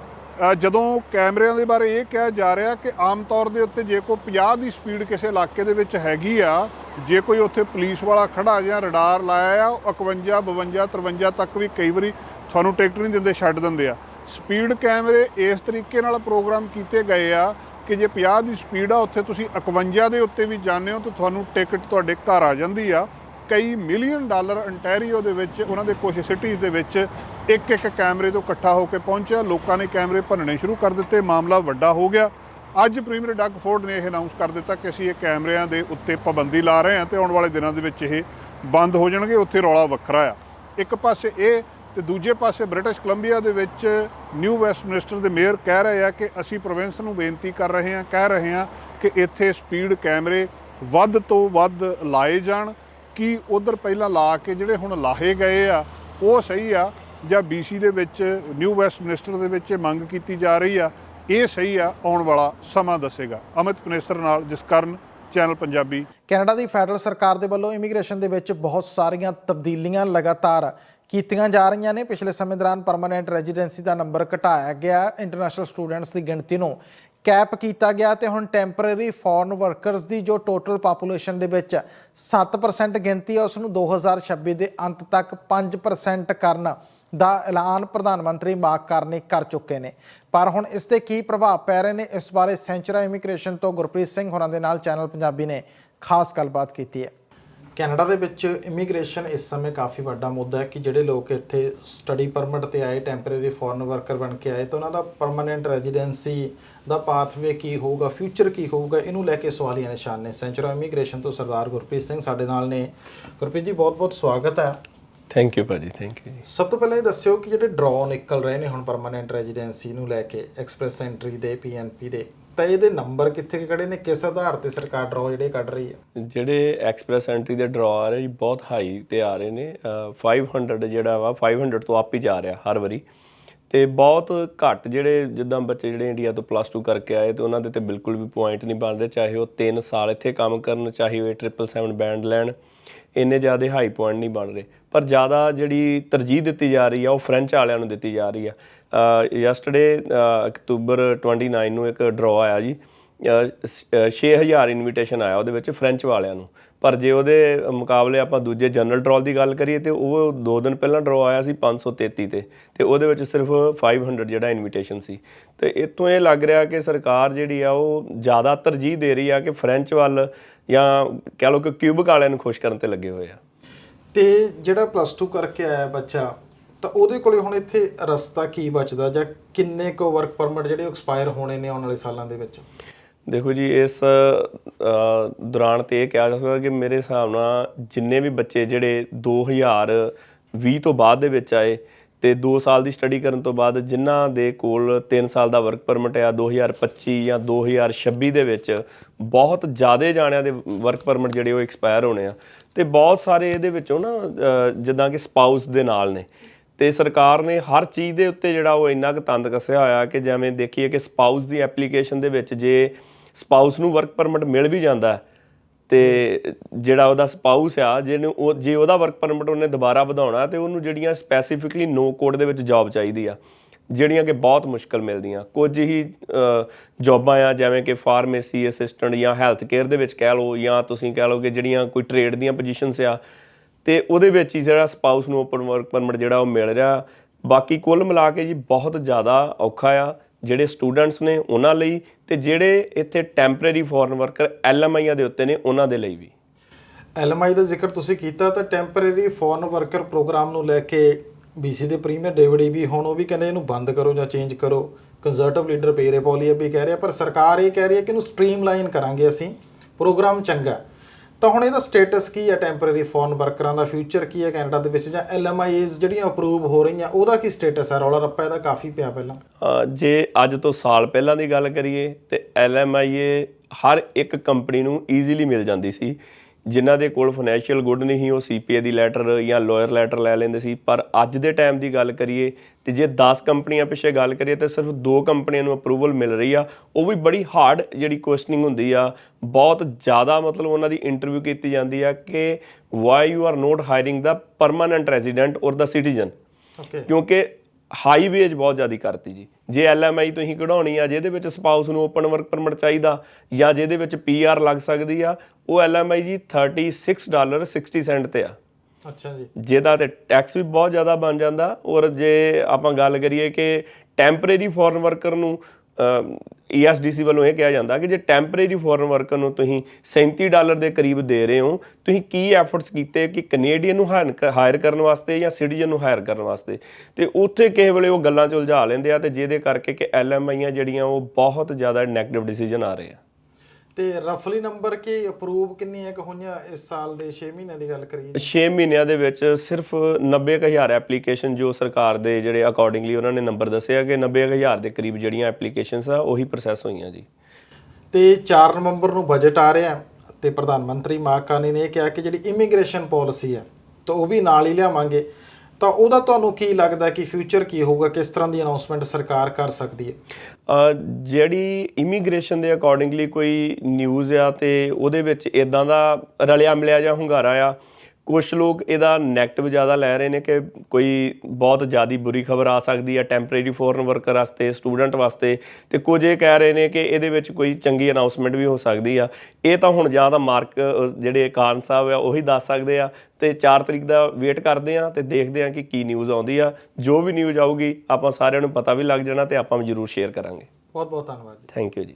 ਜਦੋਂ ਕੈਮਰਿਆਂ ਦੇ ਬਾਰੇ ਇਹ ਕਿਹਾ ਜਾ ਰਿਹਾ ਕਿ ਆਮ ਤੌਰ ਦੇ ਉੱਤੇ ਜੇ ਕੋਈ 50 ਦੀ ਸਪੀਡ ਕਿਸੇ ਇਲਾਕੇ ਦੇ ਵਿੱਚ ਹੈਗੀ ਆ, ਜੇ ਕੋਈ ਉੱਥੇ ਪੁਲਿਸ ਵਾਲਾ ਖੜਾ ਜਾਂ ਰਡਾਰ ਲਾਇਆ ਆ, ਉਹ 51 52 53 ਤੱਕ ਵੀ ਕਈ ਵਾਰੀ ਤੁਹਾਨੂੰ ਟਿਕਟ ਨਹੀਂ ਦਿੰਦੇ, ਛੱਡ ਦਿੰਦੇ ਆ। ਸਪੀਡ ਕੈਮਰੇ ਇਸ ਤਰੀਕੇ ਨਾਲ ਪ੍ਰੋਗਰਾਮ ਕੀਤੇ ਗਏ ਆ ਕਿ ਜੇ 50 ਦੀ ਸਪੀਡ ਆ, ਉੱਥੇ ਤੁਸੀਂ 51 ਦੇ ਉੱਤੇ ਵੀ ਜਾਂਦੇ ਹੋ ਤਾਂ ਤੁਹਾਨੂੰ ਟਿਕਟ ਤੁਹਾਡੇ ਘਰ ਆ ਜਾਂਦੀ ਆ। ਕਈ ਮਿਲੀਅਨ ਡਾਲਰ ਅੰਟੈਰੀਓ ਦੇ ਵਿੱਚ, ਉਹਨਾਂ ਦੇ ਕੁਝ ਸਿਟੀਜ਼ ਦੇ ਵਿੱਚ ਇੱਕ ਇੱਕ ਕੈਮਰੇ ਤੋਂ ਇਕੱਠਾ ਹੋ ਕੇ ਪਹੁੰਚਿਆ। ਲੋਕਾਂ ਨੇ ਕੈਮਰੇ ਭੰਨਣੇ ਸ਼ੁਰੂ ਕਰ ਦਿੱਤੇ, ਮਾਮਲਾ ਵੱਡਾ ਹੋ ਗਿਆ। ਅੱਜ ਪ੍ਰੀਮੀਅਰ ਡੱਗ ਫੋਰਡ ਨੇ ਇਹ ਅਨਾਉਂਸ ਕਰ ਦਿੱਤਾ ਕਿ ਅਸੀਂ ਇਹ ਕੈਮਰਿਆਂ ਦੇ ਉੱਤੇ ਪਾਬੰਦੀ ਲਾ ਰਹੇ ਹਾਂ ਤੇ ਆਉਣ ਵਾਲੇ ਦਿਨਾਂ ਦੇ ਵਿੱਚ ਇਹ ਬੰਦ ਹੋ ਜਾਣਗੇ, ਉੱਥੇ ਰੌਲਾ ਵੱਖਰਾ ਆ। ਇੱਕ ਪਾਸੇ ਇਹ ਤੇ ਦੂਜੇ ਪਾਸੇ ਬ੍ਰਿਟਿਸ਼ ਕੋਲੰਬੀਆ ਦੇ ਵਿੱਚ ਨਿਊ ਵੈਸਟਮਿਨਿਸਟਰ ਦੇ ਮੇਅਰ ਕਹਿ ਰਹੇ ਆ ਕਿ ਅਸੀਂ ਪ੍ਰੋਵਿੰਸ ਨੂੰ ਬੇਨਤੀ ਕਰ ਰਹੇ ਹਾਂ, ਕਹਿ ਰਹੇ ਹਾਂ ਕਿ ਇੱਥੇ ਸਪੀਡ ਕੈਮਰੇ ਵੱਧ ਤੋਂ ਵੱਧ ਲਾਏ ਜਾਣ, ਕਿ ਉਧਰ ਪਹਿਲਾਂ ਲਾ ਕੇ ਜਿਹੜੇ ਹੁਣ ਲਾਹੇ ਗਏ ਆ, ਉਹ ਸਹੀ ਆ, ਜਾਂ BC ਦੇ ਵਿੱਚ, ਨਿਊ ਵੈਸਟਮਿਨਿਸਟਰ ਦੇ ਵਿੱਚ ਇਹ ਮੰਗ ਕੀਤੀ ਜਾ ਰਹੀ ਆ, ਇਹ ਸਹੀ ਆ, ਆਉਣ ਵਾਲਾ ਸਮਾਂ ਦੱਸੇਗਾ। ਅਮਿਤ ਪਨੇਸਰ ਨਾਲ ਜਿਸ ਕਾਰਨ ਚੈਨਲ ਪੰਜਾਬੀ। ਕੈਨੇਡਾ ਦੀ ਫੈਡਰਲ ਸਰਕਾਰ ਦੇ ਵੱਲੋਂ ਇਮੀਗ੍ਰੇਸ਼ਨ ਦੇ ਵਿੱਚ ਬਹੁਤ ਸਾਰੀਆਂ ਤਬਦੀਲੀਆਂ ਲਗਾਤਾਰ ਕੀਤੀਆਂ ਜਾ ਰਹੀਆਂ ਨੇ। ਪਿਛਲੇ ਸਮੇਂ ਦੌਰਾਨ ਪਰਮਨੈਂਟ ਰੈਜ਼ੀਡੈਂਸੀ ਦਾ ਨੰਬਰ ਘਟਾਇਆ ਗਿਆ। ਇੰਟਰਨੈਸ਼ਨਲ ਸਟੂਡੈਂਟਸ ਦੀ ਗਿਣਤੀ ਨੂੰ ਕੈਪ ਕੀਤਾ ਗਿਆ ਤੇ ਹੁਣ ਟੈਂਪਰੇਰੀ ਫੋਰਨ ਵਰਕਰਸ ਦੀ ਜੋ ਟੋਟਲ ਪਾਪੂਲੇਸ਼ਨ ਦੇ ਵਿੱਚ 7% ਗਿਣਤੀ ਹੈ ਉਸ ਨੂੰ 2026 ਦੇ ਅੰਤ ਤੱਕ 5% ਕਰਨ ਦਾ ਐਲਾਨ ਪ੍ਰਧਾਨ ਮੰਤਰੀ ਮਾਰਕ ਕਾਰਨੀ ਕਰ ਚੁੱਕੇ ਨੇ। ਪਰ ਹੁਣ ਇਸ 'ਤੇ ਕੀ ਪ੍ਰਭਾਵ ਪੈ ਰਹੇ ਨੇ, ਇਸ ਬਾਰੇ ਸੈਂਚਰਾ ਇਮੀਗ੍ਰੇਸ਼ਨ ਤੋਂ ਗੁਰਪ੍ਰੀਤ ਸਿੰਘ ਹੋਰਾਂ ਦੇ ਨਾਲ ਚੈਨਲ ਪੰਜਾਬੀ ਨੇ ਖਾਸ ਗੱਲਬਾਤ ਕੀਤੀ ਹੈ। ਕੈਨੇਡਾ ਦੇ ਵਿੱਚ ਇਮੀਗ੍ਰੇਸ਼ਨ ਇਸ ਸਮੇਂ ਕਾਫੀ ਵੱਡਾ ਮੁੱਦਾ ਹੈ ਕਿ ਜਿਹੜੇ ਲੋਕ ਇੱਥੇ ਸਟੱਡੀ ਪਰਮਿਟ ਤੇ ਆਏ ਟੈਂਪਰੇਰੀ ਫੋਰਨ ਵਰਕਰ ਬਣ ਕੇ ਆਏ ਤਾਂ ਉਹਨਾਂ ਦਾ ਪਰਮਨੈਂਟ ਰੈਜ਼ੀਡੈਂਸੀ ਦਾ ਪਾਥਵੇ ਕੀ ਹੋਊਗਾ ਫਿਊਚਰ ਕੀ ਹੋਊਗਾ ਇਹਨੂੰ ਲੈ ਕੇ ਸਵਾਲੀਆ ਨਿਸ਼ਾਨ ਨੇ। ਸੈਂਚਰਾ ਇਮੀਗ੍ਰੇਸ਼ਨ ਤੋਂ ਸਰਦਾਰ ਗੁਰਪ੍ਰੀਤ ਸਿੰਘ ਸਾਡੇ ਨਾਲ ਨੇ। ਗੁਰਪ੍ਰੀਤ ਜੀ ਬਹੁਤ-ਬਹੁਤ ਸਵਾਗਤ ਹੈ। ਥੈਂਕ ਯੂ ਭਾਜੀ ਥੈਂਕ ਯੂ ਸਭ ਤੋਂ ਪਹਿਲਾਂ ਇਹ ਦੱਸਿਓ ਕਿ ਜਿਹੜੇ ਡਰਾਅ ਨਿਕਲ ਰਹੇ ਨੇ ਹੁਣ ਪਰਮਨੈਂਟ ਰੈਜ਼ੀਡੈਂਸੀ ਨੂੰ ਲੈ ਕੇ ਐਕਸਪ੍ਰੈਸ ਐਂਟਰੀ ਦੇ ਪੀਐਨਪੀ ਦੇ ਤਾਂ ਇਹਦੇ ਨੰਬਰ ਕਿੱਥੇ ਖੜੇ ਨੇ? ਕਿਸ ਆਧਾਰ ਤੇ ਸਰਕਾਰ ਡਰਾਅ ਜਿਹੜੇ ਕੱਢ ਰਹੀ ਹੈ? ਜਿਹੜੇ ਐਕਸਪ੍ਰੈਸ ਐਂਟਰੀ ਦੇ ਡਰਾ ਆ ਰਹੇ ਜੀ, ਬਹੁਤ ਹਾਈ ਤੇ ਆ ਰਹੇ ਨੇ। ਅਹ 500 ਜਿਹੜਾ ਵਾ 500 ਤੋਂ ਆਪ ਹੀ ਜਾ ਰਿਹਾ ਹਰ ਵਾਰੀ। ਤੇ ਬਹੁਤ ਘੱਟ ਜਿਹੜੇ ਜਿੱਦਾਂ ਬੱਚੇ ਜਿਹੜੇ ਇੰਡੀਆ ਤੋਂ ਪਲੱਸ 2 ਕਰਕੇ ਆਏ ਤੇ ਉਹਨਾਂ ਦੇ ਤੇ ਬਿਲਕੁਲ ਵੀ ਪੁਆਇੰਟ ਨਹੀਂ ਬਣ ਰਹੇ, ਚਾਹੇ ਉਹ 3 ਸਾਲ ਇੱਥੇ ਕੰਮ ਕਰਨ, ਚਾਹੇ ਉਹ 777 ਬੈਂਡ ਲੈਣ, ਇੰਨੇ ਜ਼ਿਆਦਾ ਹਾਈ ਪੁਆਇੰਟ ਨਹੀਂ ਬਣ ਰਹੇ। ਪਰ ਜ਼ਿਆਦਾ ਜਿਹੜੀ ਤਰਜੀਹ ਦਿੱਤੀ ਜਾ ਰਹੀ ਆ, ਉਹ ਫ੍ਰੈਂਚ ਵਾਲਿਆਂ ਨੂੰ ਦਿੱਤੀ ਜਾ ਰਹੀ ਆ। ਯੈਸਟਰਡੇ ਅਕਤੂਬਰ 29 ਨੂੰ ਇੱਕ ਡਰਾ ਆਇਆ ਜੀ। ਅਹ, ਸ- 6000 ਇਨਵੀਟੇਸ਼ਨ ਆਇਆ ਉਹਦੇ ਵਿੱਚ ਫ੍ਰੈਂਚ ਵਾਲਿਆਂ ਨੂੰ। ਪਰ ਜੇ ਉਹਦੇ ਮੁਕਾਬਲੇ ਆਪਾਂ ਦੂਜੇ ਜਨਰਲ ਡਰਾਲ ਦੀ ਗੱਲ ਕਰੀਏ ਤੇ ਉਹ ਦੋ ਦਿਨ ਪਹਿਲਾਂ ਡਰਾ ਆਇਆ ਸੀ 533 ਤੇ। ਤੇ ਉਹਦੇ ਵਿੱਚ ਸਿਰਫ 500 ਜਿਹੜਾ ਇਨਵੀਟੇਸ਼ਨ ਸੀ। ਤੇ ਇਤੋਂ ਇਹ ਲੱਗ ਰਿਹਾ ਕਿ ਸਰਕਾਰ ਜਿਹੜੀ ਆ ਉਹ ਜ਼ਿਆਦਾ ਤਰਜੀਹ ਦੇ ਰਹੀ ਆ ਕਿ ਫ੍ਰੈਂਚ ਵੱਲ ਜਾਂ ਕਹਿ ਲਓ ਕਿ ਕਿਊਬਿਕ ਵਾਲਿਆਂ ਨੂੰ ਖੁਸ਼ ਕਰਨ ਤੇ ਲੱਗੇ ਹੋਏ ਆ। ਤੇ ਜਿਹੜਾ ਪਲੱਸ 2 ਕਰਕੇ ਆਇਆ ਬੱਚਾ ਤਾਂ ਉਹਦੇ ਕੋਲੇ ਹੁਣ ਇੱਥੇ ਰਸਤਾ ਕੀ ਬਚਦਾ ਜਾਂ ਕਿੰਨੇ ਕੋ ਵਰਕ ਪਰਮਿਟ ਜਿਹੜੇ ਐਕਸਪਾਇਰ ਹੋਣੇ ਨੇ ਆਉਣ ਵਾਲੇ ਸਾਲਾਂ ਦੇ ਵਿੱਚ? ਦੇਖੋ ਜੀ, ਇਸ ਦੌਰਾਨ ਤੇ ਇਹ ਕਿਹਾ ਜਾ ਸਕਦਾ ਕਿ ਮੇਰੇ ਹਿਸਾਬ ਨਾਲ ਜਿੰਨੇ ਵੀ ਬੱਚੇ ਜਿਹੜੇ 2020 ਤੋਂ ਬਾਅਦ ਦੇ ਵਿੱਚ ਆਏ ਤੇ 2 ਸਾਲ ਦੀ ਸਟੱਡੀ ਕਰਨ ਤੋਂ ਬਾਅਦ ਜਿਨ੍ਹਾਂ ਦੇ ਕੋਲ 3 ਸਾਲ ਦਾ ਵਰਕ ਪਰਮਿਟ ਆ 2025 ਜਾਂ 2026 ਦੇ ਵਿੱਚ, ਬਹੁਤ ਜ਼ਿਆਦਾ ਜਾਣਿਆਂ ਦੇ ਵਰਕ ਪਰਮਿਟ ਜਿਹੜੇ ਉਹ ਐਕਸਪਾਇਰ ਹੋਣੇ ਆ। ਤੇ ਬਹੁਤ ਸਾਰੇ ਇਹਦੇ ਵਿੱਚੋਂ ਨਾ ਜਿੱਦਾਂ ਕਿ ਸਪਾਊਸ ਦੇ ਨਾਲ ਨੇ। ਤੇ ਸਰਕਾਰ ਨੇ ਹਰ ਚੀਜ਼ ਦੇ ਉੱਤੇ ਜਿਹੜਾ ਉਹ ਇੰਨਾ ਕੁ ਤੰਦ ਕੱਸਿਆ ਹੋਇਆ ਕਿ ਜਿਵੇਂ ਦੇਖੀਏ ਕਿ ਸਪਾਊਸ ਦੀ ਐਪਲੀਕੇਸ਼ਨ ਦੇ ਵਿੱਚ ਜੇ ਸਪਾਊਸ ਨੂੰ ਵਰਕ ਪਰਮਿਟ ਮਿਲ ਵੀ ਜਾਂਦਾ ਹੈ, ਤੇ ਜਿਹੜਾ ਉਹਦਾ ਸਪਾਊਸ ਆ ਜਿਹਨੂੰ ਉਹ ਜੇ ਉਹਦਾ ਵਰਕ ਪਰਮਿਟ ਉਹਨੇ ਦੁਬਾਰਾ ਵਧਾਉਣਾ ਤੇ ਉਹਨੂੰ ਜਿਹੜੀਆਂ ਸਪੈਸੀਫਿਕਲੀ ਨੋ ਕੋਡ ਦੇ ਵਿੱਚ ਜੌਬ ਚਾਹੀਦੀ ਆ ਜਿਹੜੀਆਂ ਕਿ ਬਹੁਤ ਮੁਸ਼ਕਲ ਮਿਲਦੀਆਂ। ਕੁਝ ਹੀ ਜੌਬਾਂ ਆ ਜਿਵੇਂ ਕਿ ਫਾਰਮੇਸੀ ਅਸਿਸਟੈਂਟ ਜਾਂ ਹੈਲਥ ਕੇਅਰ ਦੇ ਵਿੱਚ ਕਹਿ ਲਓ ਜਾਂ ਤੁਸੀਂ ਕਹਿ ਲਓ ਕਿ ਜਿਹੜੀਆਂ ਕੋਈ ਟ੍ਰੇਡ ਦੀਆਂ ਪੋਜੀਸ਼ਨਸ ਆ ਤੇ ਉਹਦੇ ਵਿੱਚ ਹੀ ਜਿਹੜਾ ਸਪਾਊਸ ਨੂੰ ਓਪਨ ਵਰਕ ਪਰਮਿਟ ਜਿਹੜਾ ਉਹ ਮਿਲ ਰਿਹਾ। ਬਾਕੀ ਕੁੱਲ ਮਿਲਾ ਕੇ ਜੀ ਬਹੁਤ ਜ਼ਿਆਦਾ ਔਖਾ ਆ, ਜਿਹੜੇ ਸਟੂਡੈਂਟਸ ਨੇ ਉਹਨਾਂ ਲਈ ਤੇ ਜਿਹੜੇ ਇੱਥੇ ਟੈਂਪਰੇਰੀ ਫੋਰਨ ਵਰਕਰ ਐਲਐਮਆਈਆਂ ਦੇ ਉੱਤੇ ਨੇ ਉਹਨਾਂ ਦੇ ਲਈ ਵੀ। ਐਲਐਮਆਈ ਦਾ ਜ਼ਿਕਰ ਤੁਸੀਂ ਕੀਤਾ ਤਾਂ ਟੈਂਪਰੇਰੀ ਫੋਰਨ ਵਰਕਰ ਪ੍ਰੋਗਰਾਮ ਨੂੰ ਲੈ ਕੇ ਬੀਸੀ ਦੇ ਪ੍ਰੀਮੀਅਰ ਡੇਵਿਡ ਵੀ ਹੁਣ ਉਹ ਵੀ ਕਹਿੰਦੇ ਇਹਨੂੰ ਬੰਦ ਕਰੋ ਜਾਂ ਚੇਂਜ ਕਰੋ। ਕੰਜ਼ਰਵੇਟਿਵ ਲੀਡਰ ਪੇਰੇ ਪੋਲੀਆ ਵੀ ਕਹਿ ਰਿਹਾ, ਪਰ ਸਰਕਾਰ ਇਹ ਕਹਿ ਰਹੀ ਹੈ ਕਿ ਇਹਨੂੰ ਸਟ੍ਰੀਮਲਾਈਨ ਕਰਾਂਗੇ ਅਸੀਂ। ਪ੍ਰੋਗਰਾਮ ਚੰਗਾ। ਤਾਂ ਹੁਣ ਇਹਦਾ ਸਟੇਟਸ ਕੀ ਹੈ ਟੈਂਪਰੇਰੀ ਫੋਰਨ ਵਰਕਰਾਂ ਦਾ ਫਿਊਚਰ ਕੀ ਹੈ ਕੈਨੇਡਾ ਦੇ ਵਿੱਚ ਜਾਂ ਐਲਐਮਆਈਜ਼ ਜਿਹੜੀਆਂ ਅਪਰੂਵ ਹੋ ਰਹੀਆਂ, ਉਹਦਾ ਕੀ ਸਟੇਟਸ ਹੈ ਰੌਲਾ ਰੱਪਾ ਇਹਦਾ ਕਾਫੀ ਪਿਆ ਪਹਿਲਾਂ। ਜੇ ਅੱਜ ਤੋਂ ਸਾਲ ਪਹਿਲਾਂ ਦੀ ਗੱਲ ਕਰੀਏ, ਤੇ LMIA ਹਰ ਇੱਕ ਕੰਪਨੀ ਨੂੰ ਈਜ਼ੀਲੀ ਮਿਲ ਜਾਂਦੀ ਸੀ। ਜਿਨ੍ਹਾਂ ਦੇ ਕੋਲ ਫਾਈਨੈਂਸ਼ੀਅਲ ਗੁੱਡ ਨਹੀਂ ਉਹ ਸੀਪੀਏ ਦੀ ਲੈਟਰ ਜਾਂ ਲਾਇਰ ਲੈਟਰ ਲੈ ਲੈਂਦੇ ਸੀ। ਪਰ ਅੱਜ ਦੇ ਟਾਈਮ ਦੀ ਗੱਲ ਕਰੀਏ ਤੇ ਜੇ 10 ਕੰਪਨੀਆਂ ਪਿੱਛੇ ਗੱਲ ਕਰੀਏ ਤਾਂ ਸਿਰਫ ਦੋ ਕੰਪਨੀਆਂ ਨੂੰ ਅਪਰੂਵਲ ਮਿਲ ਰਹੀ ਆ। ਉਹ ਵੀ ਬੜੀ ਹਾਰਡ ਜਿਹੜੀ ਕੁਐਸਚਨਿੰਗ ਹੁੰਦੀ ਆ। ਬਹੁਤ ਜ਼ਿਆਦਾ ਮਤਲਬ ਉਹਨਾਂ ਦੀ ਇੰਟਰਵਿਊ ਕੀਤੀ ਜਾਂਦੀ ਆ ਕਿ why you are not hiring the permanent resident or ਦਾ ਸਿਟੀਜ਼ਨ ਕਿਉਂਕਿ ਹਾਈ ਵੇਜ ਬਹੁਤ ਜ਼ਿਆਦਾ ਕਰਤੀ ਜੀ। ਜੇ ਐਲਐਮਆਈ ਤੁਸੀਂ ਕਢਾਉਣੀ ਆ ਜਿਹਦੇ ਵਿੱਚ ਸਪਾਊਸ ਨੂੰ ਓਪਨ ਵਰਕ ਪਰਮਿਟ ਚਾਹੀਦਾ ਜਾਂ ਜਿਹਦੇ ਵਿੱਚ ਪੀਆਰ ਲੱਗ ਸਕਦੀ ਆ ਉਹ ਐਲਐਮਆਈ ਜੀ 36 ਡਾਲਰ 60 ਸੈਂਟ ਤੇ ਆ। ਅੱਛਾ ਜੀ। ਜਿਹਦਾ ਤੇ ਟੈਕਸ ਵੀ ਬਹੁਤ ਜ਼ਿਆਦਾ ਬਣ ਜਾਂਦਾ। ਔਰ ਜੇ ਆਪਾਂ ਗੱਲ ਕਰੀਏ ਕਿ ਟੈਂਪਰੇਰੀ ਫੋਰਨ ਵਰਕਰ ਨੂੰ ESDC ਵੱਲੋਂ ਇਹ ਕਿਹਾ ਜਾਂਦਾ ਕਿ ਜੇ ਟੈਂਪਰੇਰੀ ਫੋਰਨ ਵਰਕਰ ਨੂੰ ਤੁਸੀਂ 37 ਡਾਲਰ ਦੇ ਕਰੀਬ ਦੇ ਰਹੇ ਹੋ, ਤੁਸੀਂ ਕੀ ਐਫਰਟਸ ਕੀਤੇ ਕਿ ਕੈਨੇਡੀਅਨ ਨੂੰ ਹਾਇਰ ਕਰਨ ਵਾਸਤੇ ਜਾਂ ਸਿਟੀਜ਼ਨ ਨੂੰ ਹਾਇਰ ਕਰਨ ਵਾਸਤੇ? ਤੇ ਉੱਥੇ ਕਿਸੇ ਵੇਲੇ ਉਹ ਗੱਲਾਂ 'ਚ ਉਲਝਾ ਲੈਂਦੇ ਆ ਤੇ ਜਿਹਦੇ ਕਰਕੇ ਕਿ ਐਲਐਮਆਈਆਂ ਜਿਹੜੀਆਂ ਉਹ ਬਹੁਤ ਜ਼ਿਆਦਾ ਨੈਗੇਟਿਵ ਡਿਸੀਜਨ ਆ ਰਹੇ ਆ। ਤੇ ਰਫਲੀ ਨੰਬਰ ਕੀ ਅਪਰੂਵ ਕਿੰਨੀਆਂ ਕੁ ਹੋਈਆਂ ਇਸ ਸਾਲ ਦੇ 6 ਮਹੀਨਿਆਂ ਦੀ ਗੱਲ ਕਰੀਏ? 6 ਮਹੀਨਿਆਂ ਦੇ ਵਿੱਚ ਸਿਰਫ 90000 ਐਪਲੀਕੇਸ਼ਨ ਜੋ ਸਰਕਾਰ ਦੇ ਜਿਹੜੇ ਅਕੋਰਡਿੰਗਲੀ ਉਹਨਾਂ ਨੇ ਨੰਬਰ ਦੱਸਿਆ ਕਿ 90000 ਦੇ ਕਰੀਬ ਜਿਹੜੀਆਂ ਐਪਲੀਕੇਸ਼ਨਸ ਆ ਉਹੀ ਪ੍ਰੋਸੈਸ ਹੋਈਆਂ ਜੀ। ਤੇ 4 ਨਵੰਬਰ ਨੂੰ ਬਜਟ ਆ ਰਿਹਾ ਤੇ ਪ੍ਰਧਾਨ ਮੰਤਰੀ ਮਾਕਾਨੀ ਨੇ ਇਹ ਕਿਹਾ ਕਿ ਜਿਹੜੀ ਇਮੀਗ੍ਰੇਸ਼ਨ ਪਾਲਿਸੀ ਹੈ ਤਾਂ ਉਹ ਵੀ ਨਾਲ ਹੀ ਲਿਆਵਾਂਗੇ। ਤਾਂ ਉਹਦਾ ਤੁਹਾਨੂੰ ਕੀ ਲੱਗਦਾ ਕਿ ਫਿਊਚਰ ਕੀ ਹੋਊਗਾ? ਕਿਸ ਤਰ੍ਹਾਂ ਦੀ ਅਨਾਉਂਸਮੈਂਟ ਸਰਕਾਰ ਕਰ ਸਕਦੀ ਹੈ? ਜਿਹੜੀ ਇਮੀਗ੍ਰੇਸ਼ਨ ਦੇ ਅਕੋਰਡਿੰਗਲੀ ਕੋਈ ਨਿਊਜ਼ ਆ ਤੇ ਉਹਦੇ ਵਿੱਚ ਇਦਾਂ ਦਾ ਰਲਿਆ ਮਿਲਿਆ ਜਾਂ ਹੁੰਗਾਰਾ ਆ ਕੁਝ ਲੋਕ ਇਹਦਾ ਨੈਗੇਟਿਵ ਜ਼ਿਆਦਾ ਲੈ ਰਹੇ ਨੇ ਕਿ ਕੋਈ ਬਹੁਤ ਜ਼ਿਆਦੀ ਬੁਰੀ ਖਬਰ ਆ ਸਕਦੀ ਹੈ ਟੈਂਪਰੇਰੀ ਫੋਰਨ ਵਰਕਰ ਵਾਸਤੇ ਸਟੂਡੈਂਟ ਵਾਸਤੇ ਤੇ ਕੁਝ ਇਹ ਕਹਿ ਰਹੇ ਨੇ ਕਿ ਇਹਦੇ ਵਿੱਚ ਕੋਈ ਚੰਗੀ ਅਨਾਉਂਸਮੈਂਟ ਵੀ ਹੋ ਸਕਦੀ ਆ। ਇਹ ਤਾਂ ਹੁਣ ਜਾਂ ਤਾਂ ਮਾਰਕ ਜਿਹੜੇ ਕਾਨ ਸਾਹਿਬ ਆ ਉਹੀ ਦੱਸ ਸਕਦੇ ਆ ਤੇ 4 ਤਰੀਕ ਦਾ ਵੇਟ ਕਰਦੇ ਆ ਤੇ ਦੇਖਦੇ ਆ ਕਿ ਕੀ ਨਿਊਜ਼ ਆਉਂਦੀ ਆ। ਜੋ ਵੀ ਨਿਊਜ਼ ਆਊਗੀ ਆਪਾਂ ਸਾਰਿਆਂ ਨੂੰ ਪਤਾ ਵੀ ਲੱਗ ਜਾਣਾ ਤੇ ਆਪਾਂ ਵੀ ਜ਼ਰੂਰ ਸ਼ੇਅਰ ਕਰਾਂਗੇ। ਬਹੁਤ ਬਹੁਤ ਧੰਨਵਾਦ ਜੀ। ਥੈਂਕ ਯੂ ਜੀ।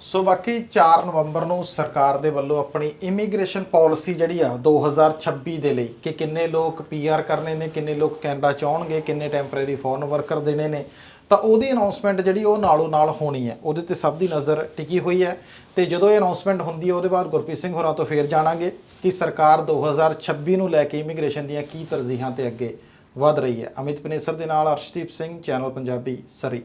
ਸੋ ਬਾਕੀ 4 ਨਵੰਬਰ ਨੂੰ ਸਰਕਾਰ ਦੇ ਵੱਲੋਂ ਆਪਣੀ ਇਮੀਗ੍ਰੇਸ਼ਨ ਪਾਲਿਸੀ ਜਿਹੜੀ ਆ 2026 ਦੇ ਲਈ ਕਿ ਕਿੰਨੇ ਲੋਕ ਪੀਆਰ ਕਰਨੇ ਨੇ, ਕਿੰਨੇ ਲੋਕ ਕੈਨੇਡਾ ਚਾਹਣਗੇ ਕਿੰਨੇ ਟੈਂਪਰੇਰੀ ਫੋਰਨ ਵਰਕਰ ਦੇਣੇ ਨੇ, ਤਾਂ ਉਹਦੀ ਅਨਾਉਂਸਮੈਂਟ ਜਿਹੜੀ ਉਹ ਨਾਲੋਂ ਨਾਲ ਹੋਣੀ ਹੈ। ਉਹਦੇ ਤੇ ਸਭ ਦੀ ਨਜ਼ਰ ਟਿਕੀ ਹੋਈ ਹੈ। ਤੇ ਜਦੋਂ ਇਹ ਅਨਾਉਂਸਮੈਂਟ ਹੁੰਦੀ ਹੈ, ਉਹਦੇ ਬਾਅਦ ਗੁਰਪ੍ਰੀਤ ਸਿੰਘ ਹੋਰਾਂ ਤੋਂ ਫੇਰ ਜਾਣਾਂਗੇ ਕਿ ਸਰਕਾਰ 2026 ਨੂੰ ਲੈ ਕੇ ਇਮੀਗ੍ਰੇਸ਼ਨ ਦੀਆਂ ਕੀ ਤਰਜੀਹਾਂ ਤੇ ਅੱਗੇ ਵਧ ਰਹੀ ਹੈ। ਅਮਿਤ ਪਨੇਸਰ ਦੇ ਨਾਲ Arshdeep Singh, channel Punjabi Surrey.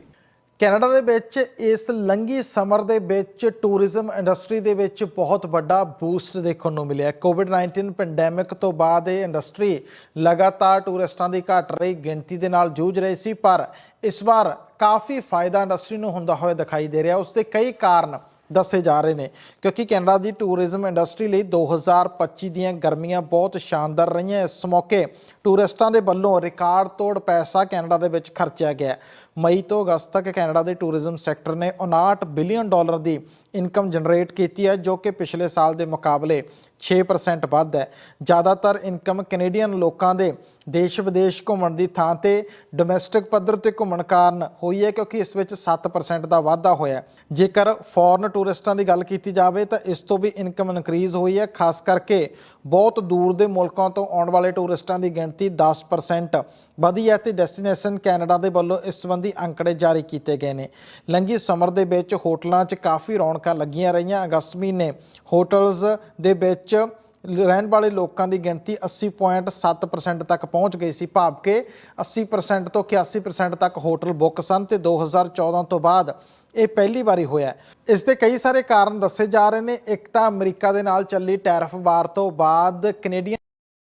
Canada ਦੇ ਵਿੱਚ ਇਸ ਲੰਗੀ ਸਮਰ ਦੇ ਵਿੱਚ ਟੂਰਿਜ਼ਮ ਇੰਡਸਟਰੀ ਦੇ ਵਿੱਚ ਬਹੁਤ ਵੱਡਾ ਬੂਸਟ ਦੇਖਣ ਨੂੰ ਮਿਲਿਆ। ਕੋਵਿਡ-19 ਪੈਂਡੈਮਿਕ ਤੋਂ ਬਾਅਦ ਇਹ ਇੰਡਸਟਰੀ ਲਗਾਤਾਰ ਟੂਰਿਸਟਾਂ ਦੀ ਘਟ ਰਹੀ ਗਿਣਤੀ ਦੇ ਨਾਲ ਜੂਝ ਰਹੀ ਸੀ, ਪਰ ਇਸ ਵਾਰ ਕਾਫੀ ਫਾਇਦਾ ਇੰਡਸਟਰੀ ਨੂੰ ਹੁੰਦਾ ਹੋਇਆ ਦਿਖਾਈ ਦੇ ਰਿਹਾ। ਉਸ ਦੇ ਕਈ ਕਾਰਨ ਦੱਸੇ ਜਾ ਰਹੇ ਨੇ, ਕਿਉਂਕਿ ਕੈਨੇਡਾ ਦੀ ਟੂਰਿਜ਼ਮ ਇੰਡਸਟਰੀ ਲਈ 2025 ਦੀਆਂ ਗਰਮੀਆਂ ਬਹੁਤ ਸ਼ਾਨਦਾਰ ਰਹੀਆਂ। ਇਸ ਮੌਕੇ ਟੂਰਿਸਟਾਂ ਦੇ ਵੱਲੋਂ ਰਿਕਾਰਡ ਤੋੜ ਪੈਸਾ ਕੈਨੇਡਾ ਦੇ ਵਿੱਚ ਖਰਚਿਆ ਗਿਆ ਮਈ ਤੋਂ ਅਗਸਤ ਤੱਕ ਕੈਨੇਡਾ ਦੇ ਟੂਰਿਜ਼ਮ ਸੈਕਟਰ ਨੇ 59 ਬਿਲੀਅਨ ਡਾਲਰ ਦੀ ਇਨਕਮ ਜਨਰੇਟ ਕੀਤੀ ਹੈ, ਜੋ ਕਿ ਪਿਛਲੇ ਸਾਲ ਦੇ ਮੁਕਾਬਲੇ 6% ਵੱਧ ਹੈ। ਜ਼ਿਆਦਾਤਰ ਇਨਕਮ ਕੈਨੇਡੀਅਨ ਲੋਕਾਂ ਦੇ ਦੇਸ਼ ਵਿਦੇਸ਼ ਘੁੰਮਣ ਦੀ ਥਾਂ ਤੇ ਡੋਮੈਸਟਿਕ ਪੱਧਰ ਤੇ ਘੁੰਮਣ ਕਾਰਨ ਹੋਈ ਹੈ ਕਿਉਂਕਿ ਇਸ ਵਿੱਚ 7% ਦਾ ਵਾਧਾ ਹੋਇਆ ਜੇਕਰ ਫੋਰਨ ਟੂਰਿਸਟਾਂ ਦੀ ਗੱਲ ਕੀਤੀ ਜਾਵੇ ਤਾਂ ਇਸ ਤੋਂ ਵੀ ਇਨਕਮ ਇਨਕਰੀਜ਼ ਹੋਈ ਹੈ। ਖਾਸ ਕਰਕੇ ਬਹੁਤ ਦੂਰ ਦੇ ਮੁਲਕਾਂ ਤੋਂ ਆਉਣ ਵਾਲੇ ਟੂਰਿਸਟਾਂ ਦੀ ਗਿਣਤੀ 10% ਵਧੀਆ ਹੈ ਤੇ ਡੈਸਟੀਨੇਸ਼ਨ ਕੈਨੇਡਾ ਦੇ ਵੱਲੋਂ ਇਸ ਸੰਬੰਧੀ ਅੰਕੜੇ ਜਾਰੀ ਕੀਤੇ ਗਏ ਨੇ। ਲੰਗੀ ਸਮਰ ਦੇ ਵਿੱਚ ਹੋਟਲਾਂ 'ਚ ਕਾਫੀ ਰੌਣਕਾਂ ਲੱਗੀਆਂ ਰਹੀਆਂ। ਅਗਸਤ ਮਹੀਨੇ ਹੋਟਲਸ ਦੇ ਵਿੱਚ ਰਹਿਣ ਵਾਲੇ ਲੋਕਾਂ ਦੀ ਗਿਣਤੀ 80.7% ਤੱਕ ਪਹੁੰਚ ਗਈ ਸੀ, ਭਾਵ ਕਿ 80% ਤੋਂ 81% ਤੱਕ ਹੋਟਲ ਬੁੱਕ ਸਨ ਤੇ 2014 ਤੋਂ ਬਾਅਦ ਇਹ ਪਹਿਲੀ ਵਾਰੀ ਹੋਇਆ ਇਸ ਦੇ ਕਈ ਸਾਰੇ ਕਾਰਨ ਦੱਸੇ ਜਾ ਰਹੇ ਨੇ। ਇੱਕ ਤਾਂ ਅਮਰੀਕਾ ਦੇ ਨਾਲ ਚੱਲੀ ਟੈਰਫ ਵਾਰ ਤੋਂ ਬਾਅਦ ਕੈਨੇਡੀਅਨ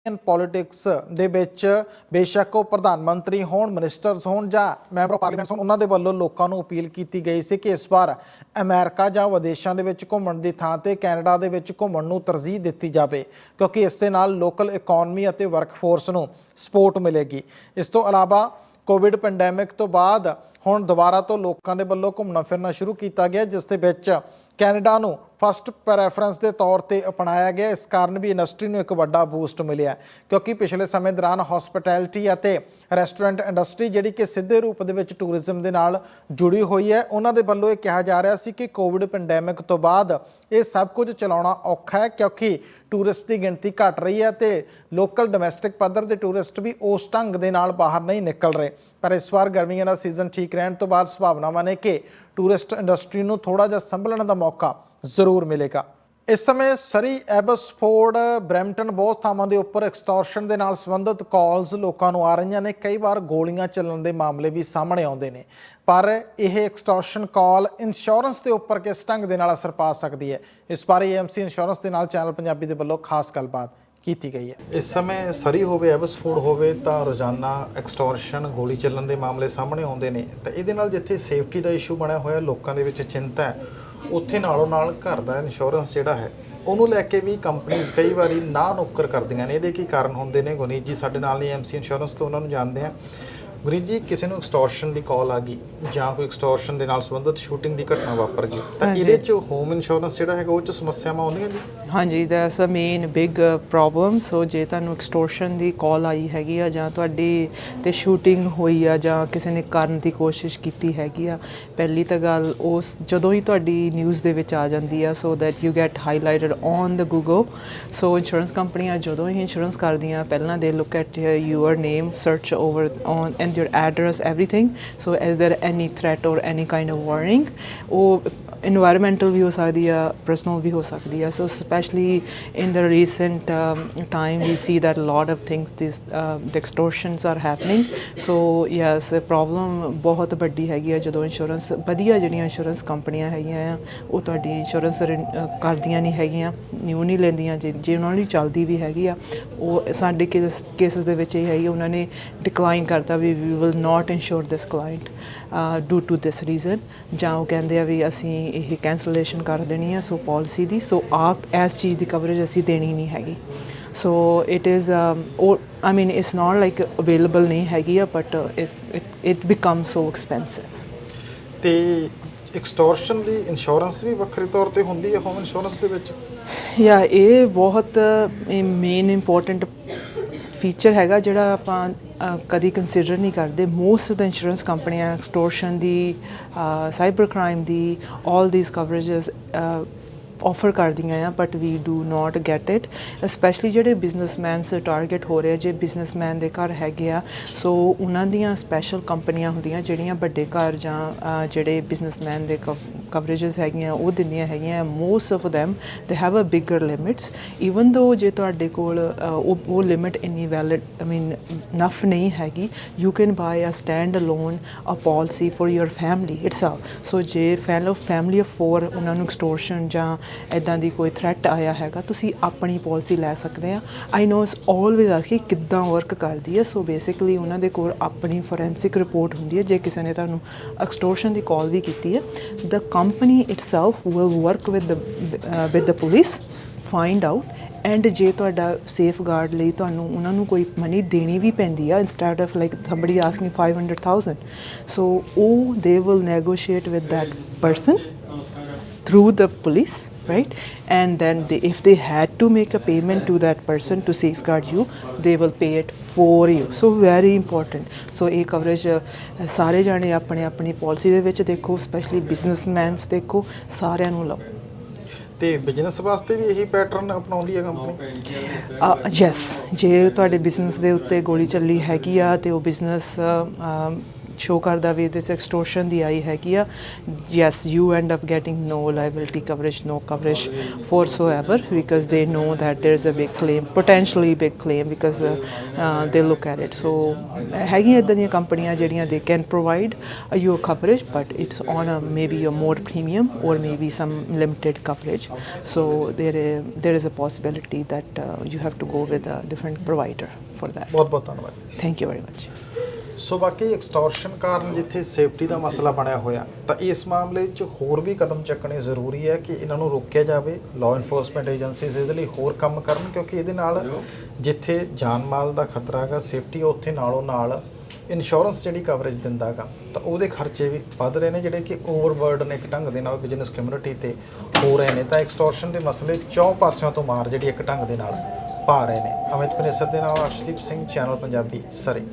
ਇੰਡੀਅਨ ਪੋਲਿਟਿਕਸ ਦੇ ਵਿੱਚ ਬੇਸ਼ੱਕ ਉਹ ਪ੍ਰਧਾਨ ਮੰਤਰੀ ਹੋਣ ਮਿਨਿਸਟਰਸ ਹੋਣ ਜਾਂ ਮੈਂਬਰ ਪਾਰਲੀਮੈਂਟ ਹੋਣ, ਉਹਨਾਂ ਦੇ ਵੱਲੋਂ ਲੋਕਾਂ ਨੂੰ ਅਪੀਲ ਕੀਤੀ ਗਈ ਸੀ ਕਿ ਇਸ ਵਾਰ ਅਮਰੀਕਾ ਜਾਂ ਵਿਦੇਸ਼ਾਂ ਦੇ ਵਿੱਚ ਘੁੰਮਣ ਦੀ ਥਾਂ ਤੇ ਕੈਨੇਡਾ ਦੇ ਵਿੱਚ ਘੁੰਮਣ ਨੂੰ ਤਰਜੀਹ ਦਿੱਤੀ ਜਾਵੇ, ਕਿਉਂਕਿ ਇਸ ਦੇ ਨਾਲ ਲੋਕਲ ਇਕਨੋਮੀ ਅਤੇ ਵਰਕਫੋਰਸ ਨੂੰ ਸਪੋਰਟ ਮਿਲੇਗੀ। ਇਸ ਤੋਂ ਇਲਾਵਾ ਕੋਵਿਡ ਪੈਂਡੈਮਿਕ ਤੋਂ ਬਾਅਦ ਹੁਣ ਦੁਬਾਰਾ ਤੋਂ ਲੋਕਾਂ ਦੇ ਵੱਲੋਂ ਘੁੰਮਣਾ ਫਿਰਨਾ ਸ਼ੁਰੂ ਕੀਤਾ ਗਿਆ, ਜਿਸ ਦੇ ਵਿੱਚ ਕੈਨੇਡਾ ਨੂੰ ਫਸਟ ਪ੍ਰੈਫਰੈਂਸ ਦੇ ਤੌਰ ਤੇ ਅਪਣਾਇਆ ਗਿਆ। ਇਸ ਕਾਰਨ ਵੀ ਇੰਡਸਟਰੀ ਨੂੰ ਇੱਕ ਵੱਡਾ ਬੂਸਟ ਮਿਲਿਆ ਕਿਉਂਕਿ ਪਿਛਲੇ ਸਮੇਂ ਦੌਰਾਨ ਹਸਪਿਟੈਲਿਟੀ ਅਤੇ ਰੈਸਟੋਰੈਂਟ ਇੰਡਸਟਰੀ ਜਿਹੜੀ ਕਿ ਸਿੱਧੇ ਰੂਪ ਦੇ ਵਿੱਚ ਟੂਰਿਜ਼ਮ ਦੇ ਨਾਲ ਜੁੜੀ ਹੋਈ ਹੈ, ਉਹਨਾਂ ਦੇ ਵੱਲੋਂ ਇਹ ਕਿਹਾ ਜਾ ਰਿਹਾ ਸੀ ਕਿ ਕੋਵਿਡ ਪੈਂਡੈਮਿਕ ਤੋਂ ਬਾਅਦ ਇਹ ਸਭ ਕੁਝ ਚਲਾਉਣਾ ਔਖਾ ਹੈ, ਕਿਉਂਕਿ ਟੂਰਿਸਟ ਦੀ ਗਿਣਤੀ ਘਟ ਰਹੀ ਹੈ ਤੇ ਲੋਕਲ ਡੋਮੈਸਟਿਕ ਪੱਧਰ ਦੇ ਟੂਰਿਸਟ ਵੀ ਉਸ ਢੰਗ ਦੇ ਨਾਲ ਬਾਹਰ ਨਹੀਂ ਨਿਕਲ ਰਹੇ। ਪਰ ਇਸ ਵਾਰ ਗਰਮੀਆਂ ਦਾ ਸੀਜ਼ਨ ਠੀਕ ਰਹਿਣ ਤੋਂ ਬਾਅਦ ਸੰਭਾਵਨਾਵਾਂ ਨੇ ਕਿ ਟੂਰਿਸਟ ਇੰਡਸਟਰੀ ਨੂੰ ਥੋੜਾ ਜਿਹਾ ਸੰਭਲਣ ਦਾ ਮੌਕਾ ਜ਼ਰੂਰ ਮਿਲੇਗਾ। ਇਸ ਸਮੇਂ ਸਰੀ ਐਬਸਫੋਰਡ ਬ੍ਰੈਂਪਟਨ ਬਹੁਤ ਥਾਵਾਂ ਦੇ ਉੱਪਰ ਐਕਸਟੋਰਸ਼ਨ ਦੇ ਨਾਲ ਸੰਬੰਧਿਤ ਕਾਲਸ ਲੋਕਾਂ ਨੂੰ ਆ ਰਹੀਆਂ ਨੇ। ਕਈ ਵਾਰ ਗੋਲੀਆਂ ਚੱਲਣ ਦੇ ਮਾਮਲੇ ਵੀ ਸਾਹਮਣੇ ਆਉਂਦੇ ਨੇ। ਪਰ ਇਹ ਐਕਸਟੋਰਸ਼ਨ ਕਾਲ ਇੰਸ਼ੋਰੈਂਸ ਦੇ ਉੱਪਰ ਕਿਸ ਢੰਗ ਦੇ ਨਾਲ ਅਸਰ ਪਾ ਸਕਦੀ ਹੈ? ਇਸ ਬਾਰੇ ਏਐਮਸੀ ਇੰਸ਼ੋਰੈਂਸ ਦੇ ਨਾਲ ਚੈਨਲ ਪੰਜਾਬੀ ਦੇ ਵੱਲੋਂ ਖਾਸ ਗੱਲਬਾਤ ਕੀਤੀ ਗਈ ਹੈ। ਇਸ ਸਮੇਂ ਸਰੀ ਹੋਵੇ ਐਬਸਫੋਰਡ ਹੋਵੇ, ਤਾਂ ਰੋਜ਼ਾਨਾ ਐਕਸਟੋਰਸ਼ਨ, ਗੋਲੀ ਚੱਲਣ ਦੇ ਮਾਮਲੇ ਸਾਹਮਣੇ ਆਉਂਦੇ ਨੇ। ਤਾਂ ਇਹਦੇ ਨਾਲ ਜਿੱਥੇ ਸੇਫਟੀ ਦਾ ਇਸ਼ੂ ਬਣਿਆ ਹੋਇਆ, ਲੋਕਾਂ ਦੇ ਵਿੱਚ ਚਿੰਤਾ ਹੈ। ਉੱਥੇ ਨਾਲੋਂ ਨਾਲ ਘਰ ਦਾ ਇੰਸ਼ੋਰੈਂਸ ਜਿਹੜਾ ਹੈ, ਉਹਨੂੰ ਲੈ ਕੇ ਵੀ ਕੰਪਨੀਆਂ ਕਈ ਵਾਰੀ ਨਾ ਨੁੱਕਰ ਕਰਦੀਆਂ ਨੇ। ਇਹਦੇ ਕੀ ਕਾਰਨ ਹੁੰਦੇ ਨੇ? ਗੁਨੀਤ ਜੀ, ਸਾਡੇ ਨਾਲ ਨੇ ਐਮਸੀ ਇੰਸ਼ੋਰੈਂਸ ਤੋਂ ਉਹਨਾਂ ਨੂੰ ਜਾਣਦੇ ਆ ਗੁਨੀਤ ਜੀ ਕਿਸੇ ਨੂੰ ਐਕਸਟੋਰਸ਼ਨ ਦੀ ਕਾਲ ਆ ਗਈ ਜਾਂ ਕੋਈ ਐਕਸਟੋਰਸ਼ਨ ਦੇ ਨਾਲ ਸੰਬੰਧਿਤ ਸ਼ੂਟਿੰਗ ਦੀ ਘਟਨਾ ਵਾਪਰ ਗਈ ਤਾਂ। ਇਹਦੇ 'ਚ ਹੋਮ ਇੰਸ਼ੋਰੈਂਸ ਜਿਹੜਾ ਹੈਗਾ ਉਹ 'ਚ ਸਮੱਸਿਆਵਾਂ ਆਉਂਦੀਆਂ ਜੀ? ਹਾਂਜੀ that's a main big problem so ਜੇ ਤੁਹਾਨੂੰ ਐਕਸਟੋਰਸ਼ਨ ਦੀ ਕਾਲ ਆਈ ਹੈਗੀ ਆ ਜਾਂ ਤੁਹਾਡੀ ਤੇ ਸ਼ੂਟਿੰਗ ਹੋਈ ਆ ਜਾਂ ਕਿਸੇ ਨੇ ਕਰਨ ਦੀ ਕੋਸ਼ਿਸ਼ ਕੀਤੀ ਹੈਗੀ ਆ ਪਹਿਲੀ ਤਾਂ ਗੱਲ ਉਸ ਜਦੋਂ ਹੀ ਤੁਹਾਡੀ ਨਿਊਜ਼ ਦੇ ਵਿੱਚ ਆ ਜਾਂਦੀ ਆ so that you get highlighted on the Google so insurance ਕੰਪਨੀਆਂ ਜਦੋਂ ਹੀ ਇੰਸ਼ੋਰੈਂਸ ਕਰਦੀਆਂ ਪਹਿਲਾਂ ਦੇ look at your name search over on your address, everything. So is there any threat or any kind of warning? Or ਉਹ ਵੀ ਹੋ ਸਕਦੀ ਆ ਪਰਸਨਲ ਵੀ ਹੋ ਸਕਦੀ ਆ। So specially in the recent time we C that that a things of things are happening so yes problem ਬਹੁਤ ਵੱਡੀ ਹੈਗੀ ਆ, ਜਦੋਂ ਇੰਸ਼ੋਰੈਂਸ ਵਧੀਆ ਜਿਹੜੀਆਂ ਇੰਸ਼ੋਰੈਂਸ ਕੰਪਨੀਆਂ ਹੈਗੀਆਂ ਆ, ਉਹ ਤੁਹਾਡੀ ਇੰਸ਼ੋਰੈਂਸ ਕਰਦੀਆਂ ਨਹੀਂ ਹੈਗੀਆਂ, ਨਿਊ ਨਹੀਂ ਲੈਂਦੀਆਂ, ਜੇ ਜੇ ਉਹਨਾਂ ਦੀ ਚੱਲਦੀ ਵੀ ਹੈਗੀ ਆ, ਉਹ ਸਾਡੇ ਕੇਸਸ ਦੇ ਵਿੱਚ ਇਹ ਹੈ ਉਹਨਾਂ ਨੇ ਡਿਕਲਾਈਨ ਕਰਤਾ ਵੀ we will not insure this client due to this reason ਜਾਂ ਉਹ ਕਹਿੰਦੇ ਆ ਵੀ ਅਸੀਂ ਇਹ ਕੈਂਸਲੇਸ਼ਨ ਕਰ ਦੇਣੀ ਆ ਸੋ ਪਾਲਿਸੀ ਦੀ ਸੋ ਆ ਇਸ ਚੀਜ਼ ਦੀ ਕਵਰੇਜ ਅਸੀਂ ਦੇਣੀ ਨਹੀਂ ਹੈਗੀ। So it is I mean it's not like available ਨਹੀਂ ਹੈਗੀ ਆ but it become so expensive ਤੇ ਐਕਸਟੋਰਸ਼ਨ ਦੀ ਇੰਸ਼ੋਰੈਂਸ ਵੀ ਵੱਖਰੇ ਤੌਰ ਤੇ ਹੁੰਦੀ ਹੈ ਹੋਮ ਇੰਸ਼ੋਰੈਂਸ ਦੇ ਵਿੱਚ? ਯਾ ਇਹ ਬਹੁਤ ਮੇਨ ਇੰਪੋਰਟੈਂਟ ਫੀਚਰ ਹੈਗਾ ਜਿਹੜਾ ਆਪਾਂ ਕਦੀ ਕੰਸੀਡਰ ਨਹੀਂ ਕਰਦੇ। ਮੋਸਟ ਆਫ ਦ ਇੰਸ਼ੋਰੈਂਸ ਕੰਪਨੀਆਂ ਐਕਸਟੋਰਸ਼ਨ ਦੀ ਸਾਈਬਰ ਕ੍ਰਾਈਮ ਦੀ ਆਲ ਥੀਸ ਕਵਰੇजेस ਆਫਰ ਕਰਦੀਆਂ ਆ but we do not get it specially ਜਿਹੜੇ ਬਿਜ਼ਨਸਮੈਨਸ ਟਾਰਗੇਟ ਹੋ ਰਹੇ ਜੇ ਬਿਜ਼ਨਸਮੈਨ ਦੇ ਘਰ ਹੈਗੇ ਆ ਸੋ ਉਹਨਾਂ ਦੀਆਂ ਸਪੈਸ਼ਲ ਕੰਪਨੀਆਂ ਹੁੰਦੀਆਂ, ਜਿਹੜੀਆਂ ਵੱਡੇ ਘਰ ਜਾਂ ਜਿਹੜੇ ਬਿਜ਼ਨਸਮੈਨ ਦੇ ਕਵਰੇजेस ਹੈਗੀਆਂ, ਉਹ ਦਿੰਦੀਆਂ ਹੈਗੀਆਂ most of them they have a bigger limits even though ਜੇ ਤੁਹਾਡੇ ਕੋਲ ਉਹ ਲਿਮਿਟ ਇਨੀ ਵੈਲਿਡ ਆਈ ਮੀਨ ਨਫ ਨਹੀਂ ਹੈਗੀ you can buy a stand alone a policy for your family itself so ਜੇ ਫੈਲੋ ਫੈਮਿਲੀ ਆਫ ਫੋਰ ਉਹਨਾਂ ਨੂੰ ਐਕਸਟੋਰਸ਼ਨ ਜਾਂ ਇਦਾਂ ਦੀ ਕੋਈ ਥ੍ਰੈਟ ਆਇਆ ਹੈਗਾ, ਤੁਸੀਂ ਆਪਣੀ ਪਾਲਿਸੀ ਲੈ ਸਕਦੇ ਆ। ਆਈ ਨੋ ਇਸ ਆਲਵੇਜ਼ ਆਸਕੀ ਕਿੱਦਾਂ ਵਰਕ ਕਰਦੀ ਹੈ ਸੋ ਬੇਸਿਕਲੀ ਉਹਨਾਂ ਦੇ ਕੋਲ ਆਪਣੀ ਫੋਰੈਂਸਿਕ ਰਿਪੋਰਟ ਹੁੰਦੀ ਹੈ ਜੇ ਕਿਸੇ ਨੇ ਤੁਹਾਨੂੰ ਐਕਸਟੋਰਸ਼ਨ ਦੀ ਕਾਲ ਵੀ ਕੀਤੀ ਹੈ the company itself will work with the with the police find out and ਜੇ ਤੁਹਾਡਾ ਸੇਫਗਾਰਡ ਲਈ ਤੁਹਾਨੂੰ ਉਹਨਾਂ ਨੂੰ ਕੋਈ ਮਨੀ ਦੇਣੀ ਵੀ ਪੈਂਦੀ ਆ instead of like somebody asking 500000 so ਉਹ they will negotiate with that person through the police right and then they, if they had to make a payment to that person to safeguard you they will pay it for you so very important so ਇਹ coverage ਸਾਰੇ ਜਾਣੇ ਆਪਣੇ ਆਪਣੀ policy ਦੇ ਵਿੱਚ ਦੇਖੋ specially ਬਿਜ਼ਨਸਮੈਨਸ ਦੇਖੋ ਸਾਰਿਆਂ ਨੂੰ ਲਓ ਤੇ ਬਿਜ਼ਨਸ ਵਾਸਤੇ ਵੀ ਇਹੀ ਪੈਟਰਨ ਅਪਣਾਉਂਦੀ ਹੈ ਕੰਪਨੀ ਯੈਸ ਜੇ ਤੁਹਾਡੇ ਬਿਜ਼ਨਸ ਦੇ ਉੱਤੇ ਗੋਲੀ ਚੱਲੀ ਹੈਗੀ ਆ ਤੇ ਉਹ ਬਿਜ਼ਨਸ ਸ਼ੋ ਕਰਦਾ ਵੀ ਦਿਸ ਐਕਸਟੋਰਸ਼ਨ ਦੀ ਆਈ ਹੈਗੀ ਆ yes you end up getting no liability coverage no coverage for so ever because they know is a big claim potentially big claim because uh, uh, they look at it so ਹੈਗੀਆਂ ਇਦਾਂ ਦੀਆਂ ਕੰਪਨੀਆਂ ਜਿਹੜੀਆਂ provide uh, you coverage but it's on a maybe a more premium or maybe some limited coverage so there is, there is a possibility that uh, you have to go with a different provider for that ਬਹੁਤ ਬਹੁਤ ਧੰਨਵਾਦ thank you very much ਸੋ ਬਾਕੀ extortion ਕਾਰਨ ਜਿੱਥੇ safety ਦਾ ਮਸਲਾ ਬਣਿਆ ਹੋਇਆ ਤਾਂ ਇਸ ਮਾਮਲੇ 'ਚ ਹੋਰ ਵੀ ਕਦਮ ਚੱਕਣੇ ਜ਼ਰੂਰੀ ਹੈ ਕਿ ਇਹਨਾਂ ਨੂੰ ਰੋਕਿਆ ਜਾਵੇ ਲਾਅ ਇਨਫੋਰਸਮੈਂਟ ਏਜੰਸੀਜ਼ ਇਹਦੇ ਲਈ ਹੋਰ ਕੰਮ ਕਰਨ ਕਿਉਂਕਿ ਇਹਦੇ ਨਾਲ ਜਿੱਥੇ ਜਾਨ ਮਾਲ ਦਾ ਖਤਰਾ ਹੈਗਾ ਸੇਫਟੀ ਉੱਥੇ ਨਾਲੋਂ ਨਾਲ ਇੰਸ਼ੋਰੈਂਸ ਜਿਹੜੀ ਕਵਰੇਜ ਦਿੰਦਾ ਹੈਗਾ ਤਾਂ ਉਹਦੇ ਖਰਚੇ ਵੀ ਵੱਧ ਰਹੇ ਨੇ ਜਿਹੜੇ ਕਿ ਓਵਰਬਰਡਨ ਇੱਕ ਢੰਗ ਦੇ ਨਾਲ ਬਿਜ਼ਨਸ ਕਮਿਊਨਿਟੀ ਤੇ ਹੋ ਰਹੇ ਨੇ। ਤਾਂ ਐਕਸਟੋਰਸ਼ਨ ਦੇ ਮਸਲੇ ਚੌਂ ਪਾਸਿਆਂ ਤੋਂ ਮਾਰ ਜਿਹੜੀ ਇੱਕ ਢੰਗ ਦੇ ਨਾਲ। ਪਾ ਰਹੇ ਨੇ। ਅਮਿਤ ਪਨੇਸਰ ਦੇ ਨਾਲ ਅਰਸ਼ਦੀਪ ਸਿੰਘ ਚੈਨਲ ਪੰਜਾਬੀ, ਸਰੀ।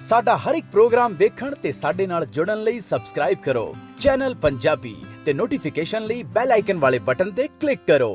ਸਾਡਾ ਹਰ ਇੱਕ ਪ੍ਰੋਗਰਾਮ ਦੇਖਣ ਤੇ ਸਾਡੇ ਨਾਲ ਜੁੜਨ ਲਈ ਸਬਸਕ੍ਰਾਈਬ ਕਰੋ। ਚੈਨਲ ਪੰਜਾਬੀ ਤੇ ਨੋਟੀਫਿਕੇਸ਼ਨ ਲਈ ਬੈਲ ਆਈਕਨ ਵਾਲੇ ਬਟਨ ਤੇ ਕਲਿੱਕ ਕਰੋ।